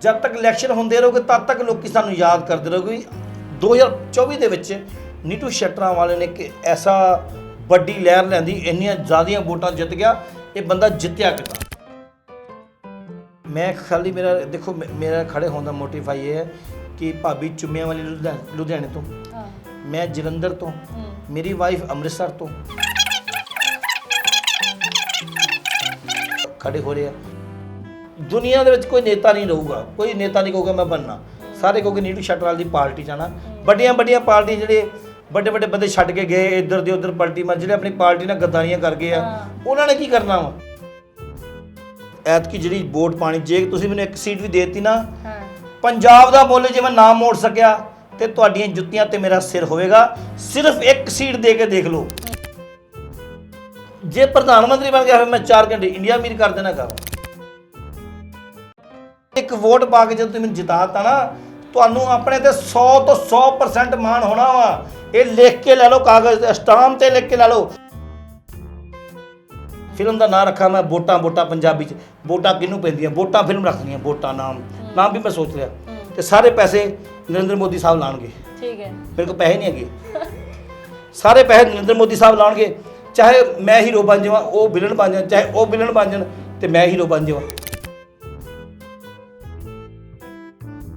ਜਦ ਤੱਕ ਇਲੈਕਸ਼ਨ ਹੁੰਦੇ ਰਹੋਗੇ ਤਦ ਤੱਕ ਲੋਕੀ ਸਾਨੂੰ ਯਾਦ ਕਰਦੇ ਰਹੋਗੇ। 2024 ਦੇ ਵਿੱਚ ਨੀਟੂ ਸ਼ਟਰਾਂ ਵਾਲੇ ਨੇ ਕਿ ਐਸਾ ਵੱਡੀ ਲਹਿਰ ਲੈਂਦੀ ਇੰਨੀਆਂ ਜ਼ਿਆਦੀਆਂ ਵੋਟਾਂ ਜਿੱਤ ਗਿਆ ਇਹ ਬੰਦਾ ਜਿੱਤਿਆ ਕਿਦਾਂ? ਮੈਂ ਖਾਲੀ ਮੇਰਾ ਦੇਖੋ ਮੇਰਾ ਖੜੇ ਹੋਣ ਦਾ ਮੋਟਿਵ ਇਹ ਹੈ ਕਿ ਭਾਬੀ ਚੁੰਮਿਆਂ ਵਾਲੀ ਲੁਧਿਆ- ਲੁਧਿਆਣੇ ਤੋਂ ਮੈਂ ਜਲੰਧਰ ਤੋਂ ਮੇਰੀ ਵਾਈਫ ਅੰਮ੍ਰਿਤਸਰ ਤੋਂ। ਖੜੇ ਹੋ ਰਹੇ ਆ। ਦੁਨੀਆ ਦੇ ਵਿੱਚ ਕੋਈ ਨੇਤਾ ਨਹੀਂ ਰਹੂਗਾ। ਕੋਈ ਨੇਤਾ ਨਹੀਂ ਕਹੂਗਾ ਮੈਂ ਬੰਨਾ ਸਾਰੇ ਕਹੋਗੇ ਨੀਟੂ ਸ਼ਟਰਾਲ ਦੀ ਪਾਰਟੀ ਜਾਣਾ ਵੱਡੀਆਂ ਵੱਡੀਆਂ ਪਾਰਟੀ ਜਿਹੜੇ ਵੱਡੇ ਵੱਡੇ ਬੰਦੇ ਛੱਡ ਕੇ ਗਏ ਇੱਧਰ ਦੇ ਉੱਧਰ ਪਲਟੀ ਮਾਰ ਜਿਹੜੇ ਆਪਣੀ ਪਾਰਟੀ ਨਾਲ ਗੱਦਾਰੀਆਂ ਕਰ ਗਏ ਆ। ਉਹਨਾਂ ਨੇ ਕੀ ਕਰਨਾ ਵਾ? ਐਤਕੀ ਜਿਹੜੀ ਵੋਟ ਪਾਣੀ ਜੇ ਤੁਸੀਂ ਮੈਨੂੰ ਇੱਕ ਸੀਟ ਵੀ ਦੇ ਦਿੱਤੀ ਨਾ ਹਾਂ। ਪੰਜਾਬ ਦਾ ਮੁੱਲ ਜੇ ਮੈਂ ਨਾ ਮੋੜ ਸਕਿਆ ਤੇ ਤੁਹਾਡੀਆਂ ਜੁੱਤੀਆਂ ਤੇ ਮੇਰਾ ਸਿਰ ਹੋਵੇਗਾ। ਸਿਰਫ ਇੱਕ ਸੀਟ ਦੇ ਕੇ ਦੇਖ ਲਓ। ਜੇ ਪ੍ਰਧਾਨ ਮੰਤਰੀ ਬਣ ਗਿਆ ਫਿਰ ਮੈਂ 4 ਘੰਟੇ ਇੰਡੀਆ ਅਮੀਰ ਕਰ ਦੇਣਾ ਇੱਕ ਵੋਟ ਪਾ ਕੇ ਜਦੋਂ ਤੁਸੀਂ ਮੈਨੂੰ ਜਿਤਾਤਾ ਨਾ ਤੁਹਾਨੂੰ ਆਪਣੇ ਤੇ 100 ਤੋਂ 100% ਮਾਣ ਹੋਣਾ ਵਾ। ਇਹ ਲਿਖ ਕੇ ਲੈ ਲਓ ਕਾਗਜ਼ ਤੇ ਸਟਾਮ ਤੇ ਲਿਖ ਕੇ ਲੈ ਲਓ। ਫਿਲਮ ਦਾ ਨਾਮ ਰੱਖਾ ਮੈਂ ਵੋਟਾਂ ਵੋਟਾਂ ਪੰਜਾਬੀ ਚ। ਵੋਟਾਂ ਕਿਹਨੂੰ ਪੈਂਦੀਆਂ? ਵੋਟਾਂ ਫਿਲਮ ਰੱਖਣੀਆਂ ਵੋਟਾਂ ਨਾਮ। ਨਾਮ ਵੀ ਮੈਂ ਸੋਚ ਲਿਆ। ਤੇ ਸਾਰੇ ਪੈਸੇ ਨਰਿੰਦਰ ਮੋਦੀ ਸਾਹਿਬ ਲਾਣਗੇ। ਠੀਕ ਹੈ। ਮੇਰੇ ਕੋਲ ਪੈਸੇ ਨਹੀਂ ਹੈਗੇ। ਸਾਰੇ ਪੈਸੇ ਨਰਿੰਦਰ ਮੋਦੀ ਸਾਹਿਬ ਲਾਣਗੇ। ਚਾਹੇ ਮੈਂ ਹੀਰੋ ਬਣ ਜਾਵਾਂ ਉਹ ਵਿਲਨ ਬਣ ਜਾਣ ਚਾਹੇ ਉਹ ਵਿਲਨ ਬਣ ਜਾਣ ਤੇ ਮੈਂ ਹੀਰੋ ਬਣ ਜਾਵਾਂ।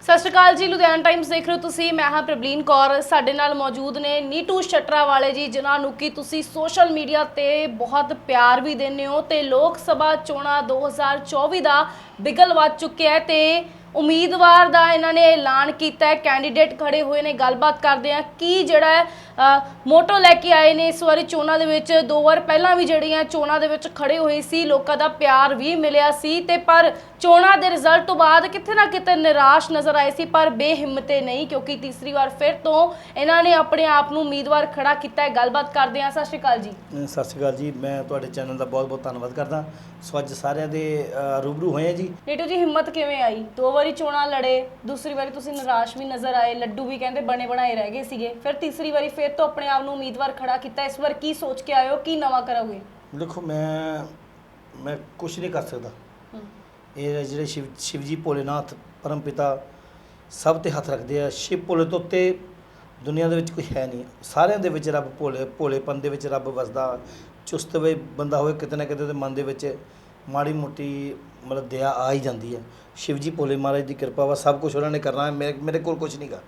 ਸਤਿ ਸ਼੍ਰੀ ਅਕਾਲ ਜੀ, ਲੁਧਿਆਣਾ ਟਾਈਮਸ ਦੇਖ ਰਹੇ ਹੋ ਤੁਸੀਂ। ਮੈਂ ਹਾਂ ਪ੍ਰਬਲੀਨ ਕੌਰ। ਸਾਡੇ ਨਾਲ ਮੌਜੂਦ ਨੇ ਨੀਟੂ ਸ਼ਟਰਾ ਵਾਲੇ ਜੀ, ਜਿਨ੍ਹਾਂ ਨੂੰ ਕਿ ਤੁਸੀਂ ਸੋਸ਼ਲ ਮੀਡੀਆ ਤੇ ਬਹੁਤ ਪਿਆਰ ਵੀ ਦਿੰਦੇ ਹੋ ਤੇ ਲੋਕ ਸਭਾ ਚੋਣਾਂ 2024 ਦਾ ਬਿਗਲ ਵੱਜ ਚੁੱਕਿਆ ਹੈ ਤੇ ਉਮੀਦਵਾਰ ਦਾ ਇਹਨਾਂ ਨੇ ਐਲਾਨ ਕੀਤਾ ਹੈ ਕੈਂਡੀਡੇਟ ਖੜੇ ਹੋਏ ਨੇ, ਗੱਲਬਾਤ ਕਰਦੇ ਆ ਕੀ ਜਿਹੜਾ ਹੈ ਮੋਟੋ ਲੈ ਕੇ ਆਏ ਨੇ ਇਸ ਵਾਰੀ ਚੋਣਾਂ ਦੇ ਵਿੱਚ। ਦੋ ਵਾਰ ਪਹਿਲਾਂ ਵੀ ਜਿਹੜੀਆਂ ਚੋਣਾਂ ਦੇ ਵਿੱਚ ਖੜੇ ਹੋਏ ਸੀ, ਲੋਕਾਂ ਦਾ ਪਿਆਰ ਵੀ ਮਿਲਿਆ ਸੀ ਤੇ ਪਰ ਚੋਣਾਂ ਦੇ ਰਿਜ਼ਲਟ ਤੋਂ ਬਾਅਦ ਕਿਤੇ ਨਾ ਕਿਤੇ ਨਿਰਾਸ਼ ਨਜ਼ਰ ਆਏ ਸੀ, ਪਰ ਬੇਹਿੰਮਤੇ ਨਹੀਂ, ਕਿਉਂਕਿ ਤੀਸਰੀ ਵਾਰ ਫਿਰ ਤੋਂ ਇਹਨਾਂ ਨੇ ਆਪਣੇ ਆਪ ਨੂੰ ਉਮੀਦਵਾਰ ਖੜਾ ਕੀਤਾ ਹੈ। ਗੱਲਬਾਤ ਕਰਦੇ ਆ ਸਤਿ ਸ਼੍ਰੀ ਅਕਾਲ ਜੀ। ਸਤਿ ਸ਼੍ਰੀ ਅਕਾਲ ਜੀ। ਮੈਂ ਤੁਹਾਡੇ ਚੈਨਲ ਦਾ ਬਹੁਤ ਬਹੁਤ ਧੰਨਵਾਦ ਕਰਦਾ। ਸੋ ਅੱਜ ਸਾਰਿਆਂ ਦੇ ਰੂਬਰੂ ਹੋਏ ਆ ਜੀ। ਨੀਟੂ ਜੀ ਹਿੰਮਤ ਕਿਵੇਂ ਆਈ? ਦੋ ਵਾਰੀ ਚੋਣਾਂ ਲੜੇ ਦੂਸਰੀ ਵਾਰੀ ਤੁਸੀਂ ਨਿਰਾਸ਼ ਵੀ ਨਜ਼ਰ ਆਏ ਲੱਡੂ ਵੀ ਕਹਿੰਦੇ ਬਣੇ ਬਣਾਏ ਰਹਿ ਗਏ ਸੀਗੇ। ਫਿਰ ਤੀਸਰੀ ਵਾਰੀ ਫਿਰ ਤੋਂ ਆਪਣੇ ਆਪ ਨੂੰ ਉਮੀਦਵਾਰ ਖੜਾ ਕੀਤਾ। ਇਸ ਵਾਰ ਕੀ ਸੋਚ ਕੇ ਆਏ ਹੋ? ਕੀ ਨਵਾਂ ਕਰੋਗੇ? ਦੇਖੋ ਮੈਂ ਮੈਂ ਕੁਝ ਨਹੀਂ ਕਰ ਸਕਦਾ। ਹਮ, ਇਹ ਜਿਹੜੇ ਸ਼ਿਵ ਸ਼ਿਵਜੀ ਭੋਲੇਨਾਥ ਪਰਮ ਪਿਤਾ ਸਭ ਤੇ ਹੱਥ ਰੱਖਦੇ ਆ। ਸ਼ਿਵ ਭੋਲੇ ਤੋਂ ਉੱਤੇ ਦੁਨੀਆ ਦੇ ਵਿੱਚ ਕੋਈ ਹੈ ਨਹੀਂ। ਸਾਰਿਆਂ ਦੇ ਵਿੱਚ ਰੱਬ ਭੋਲੇ ਭੋਲੇਪਨ ਦੇ ਵਿੱਚ ਰੱਬ ਵਸਦਾ। ਚੁਸਤ ਵੇ ਬੰਦਾ ਹੋਵੇ ਕਿਤੇ ਨਾ ਕਿਤੇ ਉਹਦੇ ਮਨ ਦੇ ਵਿੱਚ ਮਾੜੀ ਮੋਟੀ ਮਤਲਬ ਦਇਆ ਆ ਹੀ ਜਾਂਦੀ ਹੈ। ਸ਼ਿਵਜੀ ਭੋਲੇ ਮਹਾਰਾਜ ਦੀ ਕਿਰਪਾ ਵਾ ਸਭ ਕੁਝ ਉਹਨਾਂ ਨੇ ਕਰਨਾ ਹੈ ਮੇਰੇ ਮੇਰੇ ਕੋਲ ਕੁਝ ਨਹੀਂਗਾ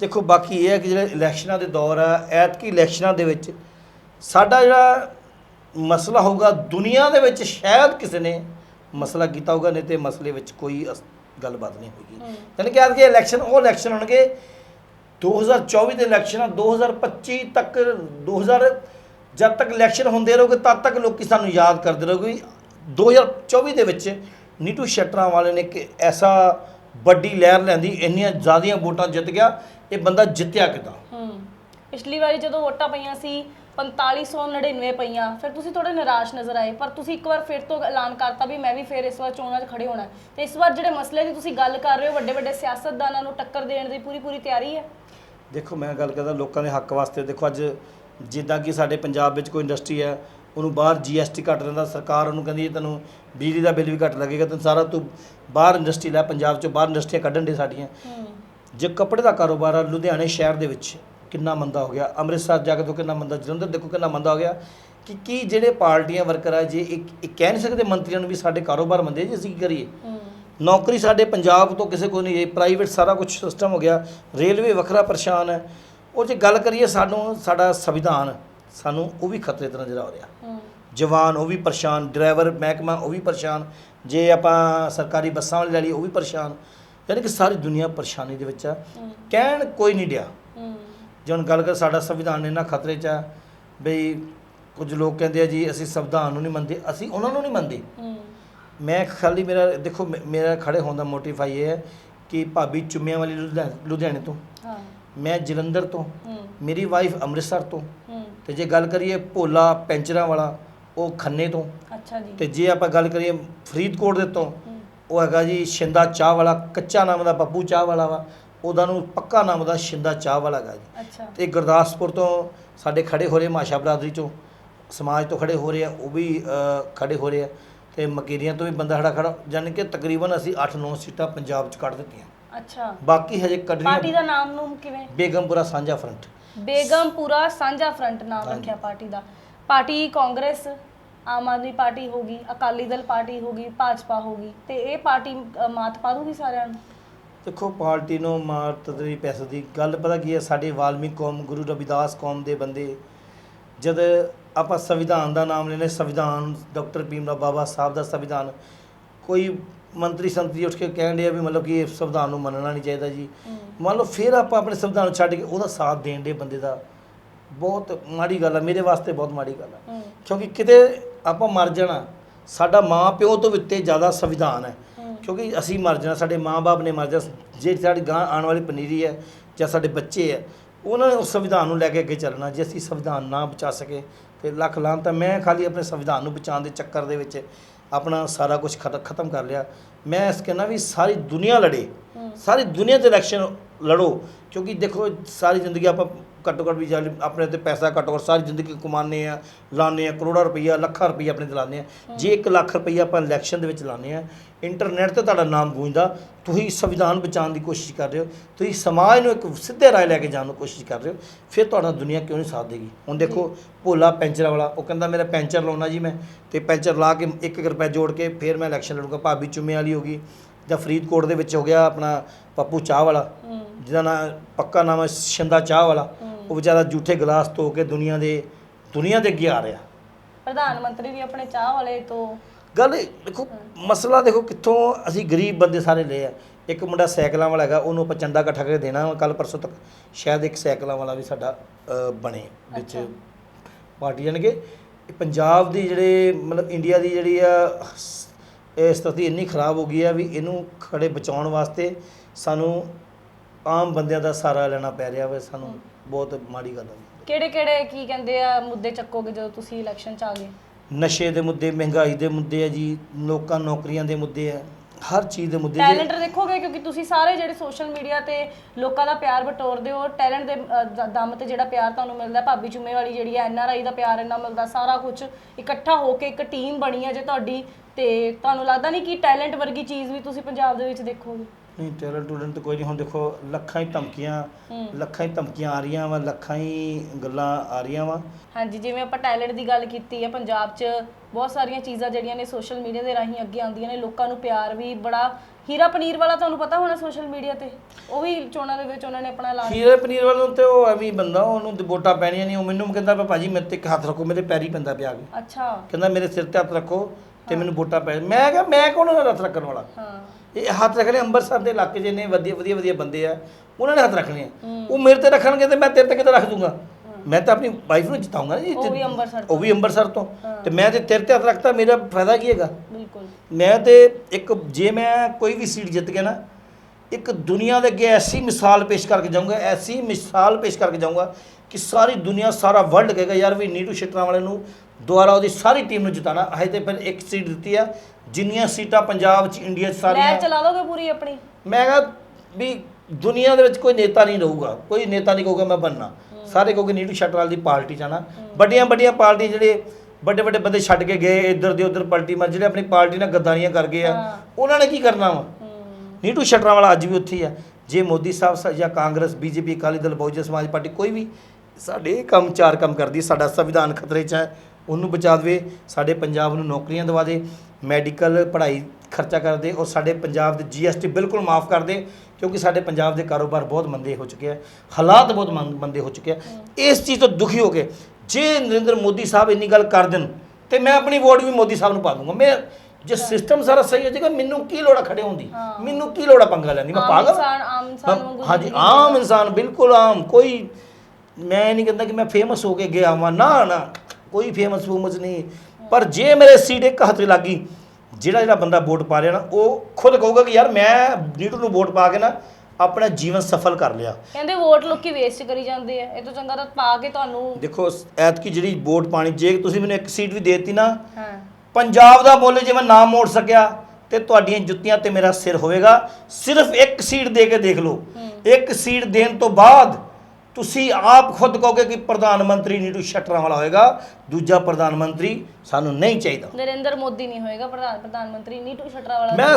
ਦੇਖੋ ਬਾਕੀ ਇਹ ਹੈ ਕਿ ਜਿਹੜੇ ਇਲੈਕਸ਼ਨਾਂ ਦੇ ਦੌਰ ਆ ਐਤਕੀ ਇਲੈਕਸ਼ਨਾਂ ਦੇ ਵਿੱਚ ਸਾਡਾ ਜਿਹੜਾ ਮਸਲਾ ਹੋਊਗਾ ਦੁਨੀਆ ਦੇ ਵਿੱਚ ਸ਼ਾਇਦ ਕਿਸੇ ਨੇ ਮਸਲਾ ਕੀਤਾ ਹੋਊਗਾ ਨਹੀਂ ਤੇ ਮਸਲੇ ਵਿੱਚ ਕੋਈ ਅਸ- ਗੱਲਬਾਤ ਨਹੀਂ ਹੋਈ ਹਮ। ਯਾਨੀ ਕਿ ਐਤਕੀ ਇਲੈਕਸ਼ਨ ਉਹ ਇਲੈਕਸ਼ਨ ਹੋਣਗੇ 2024 ਦੇ ਇਲੈਕਸ਼ਨ ਆ 2025 ਤੱਕ 2000 ਜਦ ਤੱਕ ਇਲੈਕਸ਼ਨ ਹੁੰਦੇ ਰਹੋਗੇ ਤਦ ਤੱਕ ਲੋਕੀ ਸਾਨੂੰ ਯਾਦ ਕਰਦੇ ਰਹੋਗੇ। 2024 ਦੇ ਵਿੱਚ ਨੀਟੂ ਸ਼ਟਰਾਂ ਵਾਲੇ ਨੇ ਕਿ ਐਸਾ ਵੱਡੀ ਲਹਿਰ ਲੈਂਦੀ ਇੰਨੀਆਂ ਜ਼ਿਆਦੀਆਂ ਵੋਟਾਂ ਜਿੱਤ ਗਿਆ ਇਹ ਬੰਦਾ ਜਿੱਤਿਆ ਕਿਦਾਂ? ਹਮ ਪਿਛਲੀ ਵਾਰੀ ਜਦੋਂ ਵੋਟਾਂ ਪਈਆਂ ਸੀ 4599 ਪਈਆਂ ਫਿਰ ਤੁਸੀਂ ਥੋੜੇ ਨਿਰਾਸ਼ ਨਜ਼ਰ ਆਏ ਪਰ ਤੁਸੀਂ ਇੱਕ ਵਾਰ ਫਿਰ ਤੋਂ ਐਲਾਨ ਕਰਤਾ ਵੀ ਮੈਂ ਵੀ ਫਿਰ ਇਸ ਵਾਰ ਚੋਣਾਂ 'ਚ ਖੜੇ ਹੋਣਾ ਹੈ। ਤੇ ਇਸ ਵਾਰ ਜਿਹੜੇ ਮਸਲੇ ਦੀ ਤੁਸੀਂ ਗੱਲ ਕਰ ਰਹੇ ਹੋ ਵੱਡੇ ਵੱਡੇ ਸਿਆਸਤਦਾਨਾਂ ਨੂੰ ਟੱਕਰ ਦੇਣ ਦੀ ਪੂਰੀ ਪੂਰੀ ਤਿਆਰੀ ਹੈ? ਦੇਖੋ ਮੈਂ ਗੱਲ ਕਰਦਾ ਲੋਕਾਂ ਦੇ ਹੱਕ ਵਾਸਤੇ। ਦੇਖੋ ਅੱਜ ਜਿੱਦਾਂ ਕਿ ਸਾਡੇ ਪੰਜਾਬ ਵਿੱਚ ਕੋਈ ਇੰਡਸਟਰੀ ਹੈ ਉਹਨੂੰ ਬਾਹਰ ਜੀਐਸਟੀ ਘੱਟ ਦਿੰਦਾ ਸਰਕਾਰ ਉਹਨੂੰ ਕਹਿੰਦੀ ਹੈ ਤੈਨੂੰ ਬਿਜਲੀ ਦਾ ਬਿੱਲ ਵੀ ਘੱਟ ਲੱਗੇਗਾ ਤੈਨੂੰ ਸਾਰਾ ਤੂੰ ਬਾਹਰ ਇੰਡਸਟਰੀ ਲੈ ਪੰਜਾਬ ਚੋਂ ਬਾਹਰ ਇੰਡਸਟਰੀਆਂ ਕੱਢਣ ਦੇ ਸਾਡੀਆਂ। ਜੇ ਕੱਪੜੇ ਦਾ ਕਾਰੋਬਾਰ ਆ ਲੁਧਿਆਣੇ ਸ਼ਹਿਰ ਦੇ ਵਿੱਚ ਕਿੰਨਾ ਮੰਦਾ ਹੋ ਗਿਆ ਅੰਮ੍ਰਿਤਸਰ ਜਾ ਕੇ ਤੋਂ ਕਿੰਨਾ ਮੰਦਾ ਜਲੰਧਰ ਦੇਖੋ ਕਿੰਨਾ ਮੰਦਾ ਹੋ ਗਿਆ ਕਿ ਕੀ ਜਿਹੜੇ ਪਾਰਟੀਆਂ ਵਰਕਰ ਆ ਜੇ ਇੱਕ ਇਹ ਕਹਿ ਨਹੀਂ ਸਕਦੇ ਮੰਤਰੀਆਂ ਨੂੰ ਵੀ ਸਾਡੇ ਕਾਰੋਬਾਰ ਮੰਦੇ ਜੀ ਅਸੀਂ ਕੀ ਕਰੀਏ? ਨੌਕਰੀ ਸਾਡੇ ਪੰਜਾਬ ਤੋਂ ਕਿਸੇ ਕੋਲ ਨਹੀਂ ਹੈ ਪ੍ਰਾਈਵੇਟ ਸਾਰਾ ਕੁਝ ਸਿਸਟਮ ਹੋ ਗਿਆ ਰੇਲਵੇ ਵੱਖਰਾ ਪਰੇਸ਼ਾਨ ਹੈ ਉਹ ਜੇ ਗੱਲ ਕਰੀਏ ਸਾਨੂੰ ਸਾਡਾ ਸੰਵਿਧਾਨ ਸਾਨੂੰ ਉਹ ਵੀ ਖਤਰੇ ਤੇ ਨਜ਼ਰ ਆ ਰਿਹਾ। ਜਵਾਨ ਉਹ ਵੀ ਪਰੇਸ਼ਾਨ ਡਰਾਈਵਰ ਮਹਿਕਮਾ ਉਹ ਵੀ ਪਰੇਸ਼ਾਨ ਜੇ ਆਪਾਂ ਸਰਕਾਰੀ ਬੱਸਾਂ ਵਾਲੇ ਲੈ ਲਈ ਉਹ ਵੀ ਪਰੇਸ਼ਾਨ। ਯਾਨੀ ਕਿ ਸਾਰੀ ਦੁਨੀਆ ਪਰੇਸ਼ਾਨੀ ਦੇ ਵਿੱਚ ਆ। ਕਹਿਣ ਕੋਈ ਨਹੀਂ ਡਿਆ। ਜੇ ਹੁਣ ਗੱਲ ਕਰ ਸਾਡਾ ਸੰਵਿਧਾਨ ਇੰਨਾ ਖਤਰੇ 'ਚ ਆ ਬਈ ਕੁਝ ਲੋਕ ਕਹਿੰਦੇ ਆ ਜੀ ਅਸੀਂ ਸੰਵਿਧਾਨ ਨੂੰ ਨਹੀਂ ਮੰਨਦੇ ਅਸੀਂ ਉਹਨਾਂ ਨੂੰ ਨਹੀਂ ਮੰਨਦੇ। ਮੈਂ ਖਾਲੀ ਮੇਰਾ ਦੇਖੋ ਮੇਰਾ ਖੜੇ ਹੋਣ ਦਾ ਮੋਟਿਵ ਇਹ ਹੈ ਕਿ ਭਾਬੀ ਚੁੰਮਿਆਂ ਵਾਲੀ ਲੁਧਿਆ- ਲੁਧਿਆਣੇ ਤੋਂ। ਹਾਂ। ਮੈਂ ਜਲੰਧਰ ਤੋਂ ਮੇਰੀ ਵਾਈਫ ਅੰਮ੍ਰਿਤਸਰ ਤੋਂ ਤੇ ਜੇ ਗੱਲ ਕਰੀਏ ਭੋਲਾ ਪੈਂਚਰਾਂ ਵਾਲਾ ਉਹ ਖੰਨੇ ਤੋਂ ਅੱਛਾ ਜੀ। ਤੇ ਜੇ ਆਪਾਂ ਗੱਲ ਕਰੀਏ ਫਰੀਦਕੋਟ ਦੇ ਤੋਂ ਉਹ ਹੈਗਾ ਜੀ ਸ਼ਿੰਦਾ ਚਾਹ ਵਾਲਾ ਕੱਚਾ ਨਾਮ ਦਾ ਪੱਪੂ ਚਾਹ ਵਾਲਾ ਵਾ ਉਹਦਾ ਨੂੰ ਪੱਕਾ ਨਾਮ ਦਾ ਸ਼ਿੰਦਾ ਚਾਹ ਵਾਲਾ ਹੈਗਾ ਜੀ। ਅੱਛਾ। ਤੇ ਗੁਰਦਾਸਪੁਰ ਤੋਂ ਸਾਡੇ ਖੜੇ ਹੋ ਰਹੇ ਮਾਸ਼ਾ ਬਰਾਦਰੀ ਚੋਂ ਸਮਾਜ ਤੋਂ ਖੜੇ ਹੋ ਰਹੇ ਆ ਉਹ ਵੀ ਖੜੇ ਹੋ ਰਹੇ ਆ ਤੇ ਮਕੇਰੀਆਂ ਤੋਂ ਵੀ ਬੰਦਾ ਖੜਾ ਖੜਾ ਯਾਨੀ ਕਿ ਤਕਰੀਬਨ ਅਸੀਂ 8-9 ਸੀਟਾਂ ਪੰਜਾਬ 'ਚ ਕੱਢ ਦਿੱਤੀਆਂ। ਅੱਛਾ। ਬਾਕੀ ਹਜੇ ਪਾਰਟੀ ਦਾ ਨਾਮ ਨੂੰ ਕਿਵੇਂ? ਬੇਗਮਪੁਰਾ ਸਾਂਝਾ ਫਰੰਟ। ਬੇਗਮਪੁਰਾ ਸਾਂਝਾ ਫਰੰਟ ਨਾਮ ਰੱਖਿਆ ਪਾਰਟੀ ਦਾ। Party Congress Aam Aadmi party ਹੋਗੀ ਅਕਾਲੀ ਦਲ ਪਾਰਟੀ ਹੋਗੀ ਭਾਜਪਾ ਹੋਗੀ ਤੇ ਇਹ ਪਾਰਟੀ ਅ, ਮਾਤ ਪਾ ਦੂਗੀ ਸਾਰਿਆਂ ਨੂੰ? ਦੇਖੋ ਪਾਰਟੀ ਨੂੰ ਮਾਰਤ ਦੀ ਪੈਸੇ ਦੀ ਗੱਲ ਪਤਾ ਕੀ ਹੈ ਸਾਡੇ ਵਾਲਮੀਕ ਕੌਮ ਗੁਰੂ ਰਵਿਦਾਸ ਕੌਮ ਦੇ ਬੰਦੇ ਜਦ ਆਪਾਂ ਸੰਵਿਧਾਨ ਦਾ ਨਾਮ ਲੈਨੇ ਸੰਵਿਧਾਨ ਡਾਕਟਰ ਭੀਮ ਰਾਓ ਬਾਬਾ ਸਾਹਿਬ ਦਾ ਸੰਵਿਧਾਨ ਕੋਈ ਮੰਤਰੀ ਸੰਤਰੀ ਉੱਠ ਕੇ ਕਹਿਣ ਡਿਆ ਵੀ ਮਤਲਬ ਕਿ ਇਹ ਸੰਵਿਧਾਨ ਨੂੰ ਮੰਨਣਾ ਨਹੀਂ ਚਾਹੀਦਾ ਜੀ। ਮੰਨ ਲਓ ਫਿਰ ਆਪਾਂ ਆਪਣੇ ਸੰਵਿਧਾਨ ਨੂੰ ਛੱਡ ਕੇ ਉਹਦਾ ਸਾਥ ਦੇਣ ਦੇ ਬੰਦੇ ਦਾ ਬਹੁਤ ਮਾੜੀ ਗੱਲ ਆ ਮੇਰੇ ਵਾਸਤੇ ਬਹੁਤ ਮਾੜੀ ਗੱਲ ਆ। ਕਿਉਂਕਿ ਕਿਤੇ ਆਪਾਂ ਮਰ ਜਾਣਾ ਸਾਡਾ ਮਾਂ ਪਿਓ ਤੋਂ ਵੀ ਉੱਤੇ ਜ਼ਿਆਦਾ ਸੰਵਿਧਾਨ ਹੈ ਹੂੰ। ਕਿਉਂਕਿ ਅਸੀਂ ਮਰ ਜਾਣਾ ਸਾਡੇ ਮਾਂ-ਬਾਪ ਨੇ ਮਰ ਜਾਣਾ ਜੇ ਸਾਡੀ ਗਾਂ ਆਉਣ ਵਾਲੀ ਪਨੀਰੀ ਹੈ ਜਾਂ ਸਾਡੇ ਬੱਚੇ ਹੈ ਉਹਨਾਂ ਨੇ ਉਸ ਸੰਵਿਧਾਨ ਨੂੰ ਲੈ ਕੇ ਅੱਗੇ ਚੱਲਣਾ ਜੇ ਅਸੀਂ ਸੰਵਿਧਾਨ ਨਾ ਬਚਾ ਸਕੇ ਤੇ ਲੱਖ ਲਾਂ ਤਾਂ ਮੈਂ ਖਾਲੀ ਆਪਣੇ ਸੰਵਿਧਾਨ ਨੂੰ ਬਚਾਉਣ ਦੇ ਚੱਕਰ ਦੇ ਵਿੱਚ ਆਪਣਾ ਸਾਰਾ ਕੁਝ ਖਤਮ ਕਰ ਲਿਆ। ਮੈਂ ਇਸ ਕਹਿੰਦਾ ਵੀ ਸਾਰੀ ਦੁਨੀਆ ਲੜੇ। ਸਾਰੀ ਦੁਨੀਆ 'ਤੇ ਇਲੈਕਸ਼ਨ ਲੜੋ। ਕਿਉਂਕਿ ਦੇਖੋ, ਸਾਰੀ ਜ਼ਿੰਦਗੀ ਆਪਾਂ ਘੱਟੋ ਘੱਟ ਵੀ ਜਾਲੀ ਆਪਣੇ ਤੇ ਪੈਸਾ ਘੱਟੋ ਘੱਟ ਸਾਰੀ ਜ਼ਿੰਦਗੀ ਕਮਾਉਂਦੇ ਆ ਲਾਉਂਦੇ ਆ ਕਰੋੜਾਂ ਰੁਪਈਆ ਲੱਖਾਂ ਰੁਪਈਆ ਆਪਣੇ ਤੇ ਲਾਉਂਦੇ ਆ ਜੇ 1 ਲੱਖ ਰੁਪਈਆ ਆਪਾਂ ਇਲੈਕਸ਼ਨ ਦੇ ਵਿੱਚ ਲਾਉਂਦੇ ਆ ਇੰਟਰਨੈਟ ਤੇ ਤੁਹਾਡਾ ਨਾਮ ਗੂੰਜਦਾ ਤੁਸੀਂ ਸੰਵਿਧਾਨ ਬਚਾਉਣ ਦੀ ਕੋਸ਼ਿਸ਼ ਕਰ ਰਹੇ ਹੋ ਤੁਸੀਂ ਸਮਾਜ ਨੂੰ ਇੱਕ ਸਿੱਧੇ ਰਾਹ ਲੈ ਕੇ ਜਾਣ ਦੀ ਕੋਸ਼ਿਸ਼ ਕਰ ਰਹੇ ਹੋ ਫਿਰ ਤੁਹਾਡਾ ਦੁਨੀਆ ਕਿਉਂ ਨਹੀਂ ਸਾਥ ਦੇਗੀ? ਹੁਣ ਦੇਖੋ ਭੋਲਾ ਪੈਂਚਰ ਵਾਲਾ ਉਹ ਕਹਿੰਦਾ ਮੇਰਾ ਪੈਂਚਰ ਲਾਉਣਾ ਜੀ ਮੈਂ। ਤੇ ਪੈਂਚਰ ਲਾ ਕੇ 1 ਰੁਪਏ ਜੋੜ ਕੇ ਫਿਰ ਮੈਂ ਇਲੈਕਸ਼ਨ ਲੜੂੰਗਾ। ਭਾਬੀ ਚੁੰਮੇ ਵਾਲੀ ਹੋ ਗਈ ਜਾਂ ਫਰੀਦਕੋਟ ਦੇ ਵਿੱਚ ਹੋ ਗਿਆ ਆਪਣਾ ਪੱਪੂ ਚਾਹ ਵਾਲਾ। ਜਿਹਦਾ ਨਾਂ ਪੱਕਾ ਨਾਮ ਹੈ ਸ਼ਿੰਦਾ ਚਾਹ ਵਾਲਾ। ਉਹ ਵਿਚਾਰਾ ਝੂਠੇ ਗਲਾਸ ਧੋ ਕੇ ਦੁਨੀਆ ਦੇ ਦੁਨੀਆ ਦੇ ਅੱਗੇ ਆ ਰਿਹਾ। ਪ੍ਰਧਾਨ ਮੰਤਰੀ ਵੀ ਆਪਣੇ ਚਾਹ ਵਾਲੇ ਤੋਂ। ਗੱਲ ਇਹ ਦੇਖੋ ਮਸਲਾ ਦੇਖੋ ਕਿੱਥੋਂ ਅਸੀਂ ਗਰੀਬ ਬੰਦੇ ਸਾਰੇ ਲਏ ਆ। ਇੱਕ ਮੁੰਡਾ ਸਾਈਕਲਾਂ ਵਾਲਾ ਹੈਗਾ ਉਹਨੂੰ ਆਪਾਂ ਚੰਦਾ ਇਕੱਠਾ ਕਰਕੇ ਦੇਣਾ ਕੱਲ ਪਰਸੋਂ ਤੱਕ। ਸ਼ਾਇਦ ਇੱਕ ਸਾਈਕਲਾਂ ਵਾਲਾ ਵੀ ਸਾਡਾ ਅ, ਬਣੇ ਵਿੱਚ। ਪਾਰਟੀ ਜਾਣੀ ਕਿ ਇਹ ਪੰਜਾਬ ਦੀ ਜਿਹੜੇ ਮਤਲਬ ਇੰਡੀਆ ਦੀ ਜਿਹੜੀ ਆ ਸ- ਇਹ ਸਥਿਤੀ ਇੰਨੀ ਖਰਾਬ ਹੋ ਗਈ ਆ ਵੀ ਇਹਨੂੰ ਖੜੇ ਬਚਾਉਣ ਵਾਸਤੇ ਸਾਨੂੰ ਆਮ ਬੰਦਿਆਂ ਦਾ ਸਹਾਰਾ ਲੈਣਾ ਪੈ ਰਿਹਾ ਵਾ ਸਾਨੂੰ ਬਹੁਤ ਮਾੜੀ ਗੱਲ ਹੈ ਕਿਹੜੇ ਕਿਹੜੇ ਕੀ ਕਹਿੰਦੇ ਆ ਮੁੱਦੇ ਚੱਕੋਗੇ ਜਦੋਂ ਤੁਸੀਂ ਇਲੈਕਸ਼ਨ ਚ ਆ ਗਏ? ਨਸ਼ੇ ਦੇ ਮੁੱਦੇ ਮਹਿੰਗਾਈ ਦੇ ਮੁੱਦੇ ਆ ਜੀ ਲੋਕਾਂ ਨੌਕਰੀਆਂ ਦੇ ਮੁੱਦੇ ਆ ਹਰ ਚੀਜ਼ ਦੇ ਮੁੱਦੇ। ਟੈਲੈਂਟ ਦੇਖੋਗੇ ਕਿਉਂਕਿ ਤੁਸੀਂ ਸਾਰੇ ਜਿਹੜੇ ਸੋਸ਼ਲ ਮੀਡੀਆ ਤੇ ਲੋਕਾਂ ਦਾ ਪਿਆਰ ਬਟੋਰਦੇ ਹੋ ਟੈਲੈਂਟ ਦੇ ਅ, ਦ- ਦਮ ਤੇ ਜਿਹੜਾ ਪਿਆਰ ਤੁਹਾਨੂੰ ਮਿਲਦਾ ਭਾਬੀ ਚੁੰਮੇ ਵਾਲੀ ਜਿਹੜੀ ਹੈ ਐਨਆਰਆਈ ਦਾ ਪਿਆਰ ਇੰਨਾ ਮਿਲਦਾ ਸਾਰਾ ਕੁਝ ਇਕੱਠਾ ਹੋ ਕੇ ਇੱਕ ਟੀਮ ਬਣੀ ਹੈ ਜੇ ਤੁਹਾਡੀ ਤੇ ਤੁਹਾਨੂੰ ਲੱਗਦਾ ਨਹੀਂ ਕਿ ਟੈਲੈਂਟ ਵਰਗੀ ਚੀਜ਼ ਵੀ ਤੁਸੀਂ ਪੰਜਾਬ ਦੇ ਵਿੱਚ ਦੇਖੋਗੇ? ਨਹੀਂ ਟੈਲੈਂਟ ਟੂਲੈਂਟ ਤਾਂ ਕੋਈ ਨਹੀਂ। ਹੁਣ ਦੇਖੋ ਲੱਖਾਂ ਹੀ ਧਮਕੀਆਂ। ਲੱਖਾਂ ਹੀ ਧਮਕੀਆਂ ਆ ਰਹੀਆਂ ਵਾ ਲੱਖਾਂ ਹੀ ਗੱਲਾਂ ਆ ਰਹੀਆਂ ਵਾ। ਹਾਂਜੀ ਜਿਵੇਂ ਆਪਾਂ ਟੈਲੈਂਟ ਦੀ ਗੱਲ ਕੀਤੀ ਹੈ ਪੰਜਾਬ 'ਚ ਬਹੁਤ ਸਾਰੀਆਂ ਚੀਜ਼ਾਂ ਜਿਹੜੀਆਂ ਨੇ ਸੋਸ਼ਲ ਮੀਡੀਆ ਦੇ ਰਾਹੀਂ ਅੱਗੇ ਆਉਂਦੀਆਂ ਨੇ। ਲੋਕਾਂ ਨੂੰ ਪਿਆਰ ਵੀ ਬੜਾ ਹੀਰਾ ਪਨੀਰ ਵਾਲਾ ਤੁਹਾਨੂੰ ਪਤਾ ਹੋਣਾ ਸੋਸ਼ਲ ਮੀਡੀਆ ਤੇ? ਉਹ ਵੀ ਚੋਣਾਂ ਦੇ ਵਿੱਚ ਉਹਨਾਂ ਨੇ ਆਪਣਾ ਐਲਾਨ ਖੀਰੇ ਪਨੀਰ ਵੱਲੋਂ ਤੇ ਉਹ ਐਵੇਂ ਹੀ ਬੰਦਾ ਉਹਨੂੰ ਵੋਟਾਂ ਪੈਣੀਆਂ ਨਹੀਂ। ਉਹ ਮੈਨੂੰ ਕਹਿੰਦਾ ਵੀ ਭਾਜੀ ਮੇਰੇ ਤੇ ਇੱਕ ਹੱਥ ਰੱਖੋ ਮੇਰੇ ਪੈਰੀ ਪੈਂਦਾ ਪਿਆ ਕੇ ਅੱਛਾ। ਕਹਿੰਦਾ ਮੇਰੇ ਸਿਰ ਤੇ ਹੱਥ ਰੱਖੋ ਤੇ ਮੈਨੂੰ ਵੋਟਾਂ ਪੈ ਮੈਂ ਕਿਹਾ ਮੈਂ ਕੌਣ ਹਾਂ ਹੱਥ ਰੱਖਣ ਵਾਲਾ? ਹਾਂ। ਇਹ ਹੱਥ ਰੱਖਣੇ ਅੰਮ੍ਰਿਤਸਰ ਦੇ ਇਲਾਕੇ ਜਿਹਨੇ ਵਧੀਆ ਵਧੀਆ ਵਧੀਆ ਬੰਦੇ ਆ ਉਹਨਾਂ ਨੇ ਹੱਥ ਰੱਖਣੇ ਆ। ਉਹ ਮੇਰੇ ਤੇ ਰੱਖਣਗੇ ਤੇ ਮੈਂ ਤੇਰੇ ਤੇ ਕਿਤੇ ਰੱਖ ਦੂੰਗਾ। ਮੈਂ ਤਾਂ ਆਪਣੀ ਵਾਈਫ ਨੂੰ ਜਿਤਾਉਂਗਾ ਨਾ ਜੀ ਉਹ ਵੀ ਅੰਮ੍ਰਿਤਸਰ ਤੋਂ। ਉਹ ਵੀ ਅੰਮ੍ਰਿਤਸਰ ਤੋਂ। ਤੇ ਮੈਂ ਤੇ ਤੇਰੇ ਤੇ ਹੱਥ ਰੱਖਤਾ ਮੇਰਾ ਫਾਇਦਾ ਕੀ ਹੈਗਾ? ਬਿਲਕੁਲ। ਮੈਂ ਤੇ ਇੱਕ ਜੇ ਮੈਂ ਕੋਈ ਵੀ ਸੀਟ ਜਿੱਤ ਗਿਆ ਨਾ ਇੱਕ ਦੁਨੀਆ ਦੇ ਅੱਗੇ ਐਸੀ ਮਿਸਾਲ ਪੇਸ਼ ਕਰਕੇ ਜਾਊਂਗਾ ਐਸੀ ਮਿਸਾਲ ਪੇਸ਼ ਕਰਕੇ ਜਾਊਂਗਾ ਕਿ ਸਾਰੀ ਦੁਨੀਆ ਸਾਰਾ ਵਰਲਡ ਕਹੇਗਾ ਯਾਰ ਵੀ ਨੀਟੂ ਸ਼ਿਟਰਾ ਵਾਲੇ ਨੂੰ ਦੁਆਰਾ ਉਹਦੀ ਸਾਰੀ ਟੀਮ ਨੂੰ ਜਿਤਾਣਾ ਹਜੇ ਤੇ ਫਿਰ ਇੱਕ ਸੀਟ ਦਿੱਤੀ ਆ। ਜਿੰਨੀਆਂ ਸੀਟਾਂ ਪੰਜਾਬ 'ਚ ਇੰਡੀਆ 'ਚ ਲੈ ਸਾਰੀਆਂ ਚਲਾ ਦੋਗੇ ਪੂਰੀ ਆਪਣੀ? ਮੈਂ ਕਿਹਾ ਵੀ ਦੁਨੀਆ ਦੇ ਵਿੱਚ ਕੋਈ ਨੇਤਾ ਨਹੀਂ ਰਹੂਗਾ। ਕੋਈ ਨੇਤਾ ਨਹੀਂ ਕਹੂਗਾ ਮੈਂ ਬੰਨਾ ਸਾਰੇ ਕਹੋਗੇ ਨੀਟੂ ਸ਼ਟਵਾਲ ਦੀ ਪਾਰਟੀ ਜਾਣਾ ਵੱਡੀਆਂ ਵੱਡੀਆਂ ਪਾਰਟੀਆਂ ਜਿਹੜੇ ਵੱਡੇ ਵੱਡੇ ਬੰਦੇ ਛੱਡ ਕੇ ਗਏ ਇੱਧਰ ਦੇ ਉੱਧਰ ਪਲਟੀ ਮਾਰ ਜਿਹੜੇ ਆਪਣੀ ਪਾਰਟੀ ਨਾਲ ਗੱਦਾਰੀਆਂ ਕਰ ਗਏ ਆ। ਉਹਨਾਂ ਨੇ ਕੀ ਕਰਨਾ ਵਾ? ਹੂੰ। ਨੀਟੂ ਸ਼ਟਰਾਂ ਵਾਲਾ ਅੱਜ ਵੀ ਉੱਥੇ ਹੀ ਆ। ਜੇ ਮੋਦੀ ਸਾਹਿਬ ਸ- ਜਾਂ Congress BJP Akali Dal Bahujan Samaj party ਕੋਈ ਵੀ ਸਾਡੇ ਇਹ ਕੰਮ ਚਾਰ ਕੰਮ ਕਰਦੀ ਸਾਡਾ ਸੰਵਿਧਾਨ ਖਤਰੇ 'ਚ ਹੈ। ਉਹਨੂੰ ਬਚਾ ਦੇਵੇ ਸਾਡੇ ਪੰਜਾਬ ਨੂੰ ਨੌਕਰੀਆਂ ਦਿਵਾ ਦੇ ਮੈਡੀਕਲ ਪੜ੍ਹਾਈ ਖਰਚਾ ਕਰ ਦੇ ਔਰ ਸਾਡੇ ਪੰਜਾਬ ਦੇ ਜੀਐਸਟੀ ਬਿਲਕੁਲ ਮਾਫ ਕਰ ਦੇ ਕਿਉਂਕਿ ਸਾਡੇ ਪੰਜਾਬ ਦੇ ਕਾਰੋਬਾਰ ਬਹੁਤ ਮੰਦੇ ਹੋ ਚੁੱਕੇ ਆ ਹਾਲਾਤ ਬਹੁਤ ਮੰਦੇ ਹੋ ਚੁੱਕੇ ਆ। ਇਸ ਚੀਜ਼ ਤੋਂ ਦੁਖੀ ਹੋ ਕੇ ਜੇ ਨਰਿੰਦਰ ਮੋਦੀ ਸਾਹਿਬ ਇੰਨੀ ਗੱਲ ਕਰ ਦੇਣ ਤੇ ਮੈਂ ਆਪਣੀ ਵੋਟ ਵੀ ਮੋਦੀ ਸਾਹਿਬ ਨੂੰ ਪਾ ਦੂੰਗਾ। ਮੈਂ ਜੇ ਸਿਸਟਮ ਸਾਰਾ ਸਹੀ ਹੋ ਜਾਏਗਾ ਮੈਨੂੰ ਕੀ ਲੋੜ ਖੜੇ ਹੋਣ ਦੀ? ਹਾਂ। ਮੈਨੂੰ ਕੀ ਲੋੜ ਪੰਗਾ ਲੈਣ ਦੀ? ਮੈਂ ਪਾਗਲ ਆਮ ਇਨਸਾਨ ਵਾਂਗੂ ਹਾਂਜੀ ਆਮ ਇਨਸਾਨ ਬਿਲਕੁਲ ਆਮ ਕੋਈ ਮੈਂ ਨਹੀਂ ਕਹਿੰਦਾ ਕਿ ਮੈਂ ਫੇਮਸ ਹੋ ਕੇ ਗਿਆ ਵਾਂ ਨਾ ਨਾ। ਕੋਈ ਫੇਮਸ ਫੂਮਸ ਨਹੀਂ। ਪਰ ਜੇ ਮੇਰੇ ਸੀਟ ਇੱਕ ਹੱਥ 'ਚ ਲੱਗੀ ਜਿਹੜਾ ਜਿਹੜਾ ਬੰਦਾ ਵੋਟ ਪਾ ਰਿਹਾ ਨਾ ਉਹ ਖੁਦ ਕਹੂਗਾ ਕਿ ਯਾਰ ਮੈਂ ਨੀਟੂ ਨੂੰ ਵੋਟ ਪਾ ਕੇ ਨਾ ਆਪਣਾ ਜੀਵਨ ਸਫਲ ਕਰ ਲਿਆ। ਕਹਿੰਦੇ ਵੋਟ ਲੋਕੀ ਵੇਸਟ ਕਰੀ ਜਾਂਦੇ ਆ। ਇਹ ਤੋਂ ਚੰਗਾ ਤਾਂ ਪਾ ਕੇ ਤੁਹਾਨੂੰ ਦੇਖੋ ਐਤਕੀ ਜਿਹੜੀ ਵੋਟ ਪਾਣੀ ਜੇ ਤੁਸੀਂ ਮੈਨੂੰ ਇੱਕ ਸੀਟ ਵੀ ਦੇ ਦਿੱਤੀ ਨਾ ਹਾਂ। ਪੰਜਾਬ ਦਾ ਮੁੱਲ ਜੇ ਮੈਂ ਨਾ ਮੋੜ ਸਕਿਆ ਤੇ ਤੁਹਾਡੀਆਂ ਜੁੱਤੀਆਂ ਤੇ ਮੇਰਾ ਸਿਰ ਹੋਵੇਗਾ। ਸਿਰਫ ਇੱਕ ਸੀਟ ਦੇ ਕੇ ਦੇਖ ਲਓ। ਇੱਕ ਸੀਟ ਦੇਣ ਤੋਂ ਬਾਅਦ ਤੁਸੀਂ ਆਪ ਖੁਦ ਕਹੋਗੇ ਕਿ ਪ੍ਰਧਾਨ ਮੰਤਰੀ ਨੀਟੂ ਸ਼ਟਰਾਂ ਵਾਲਾ ਹੋਏਗਾ ਦੂਜਾ ਪ੍ਰਧਾਨ ਮੰਤਰੀ ਸਾਨੂੰ ਨਹੀਂ ਚਾਹੀਦਾ। ਨਰਿੰਦਰ ਮੋਦੀ ਨਹੀਂ ਹੋਏਗਾ ਪ੍ਰਧਾਨ ਪ੍ਰਧਾਨ ਮੰਤਰੀ ਨੀਟੂ ਸ਼ਟਰਾ ਵਾਲਾ ਮੈਂ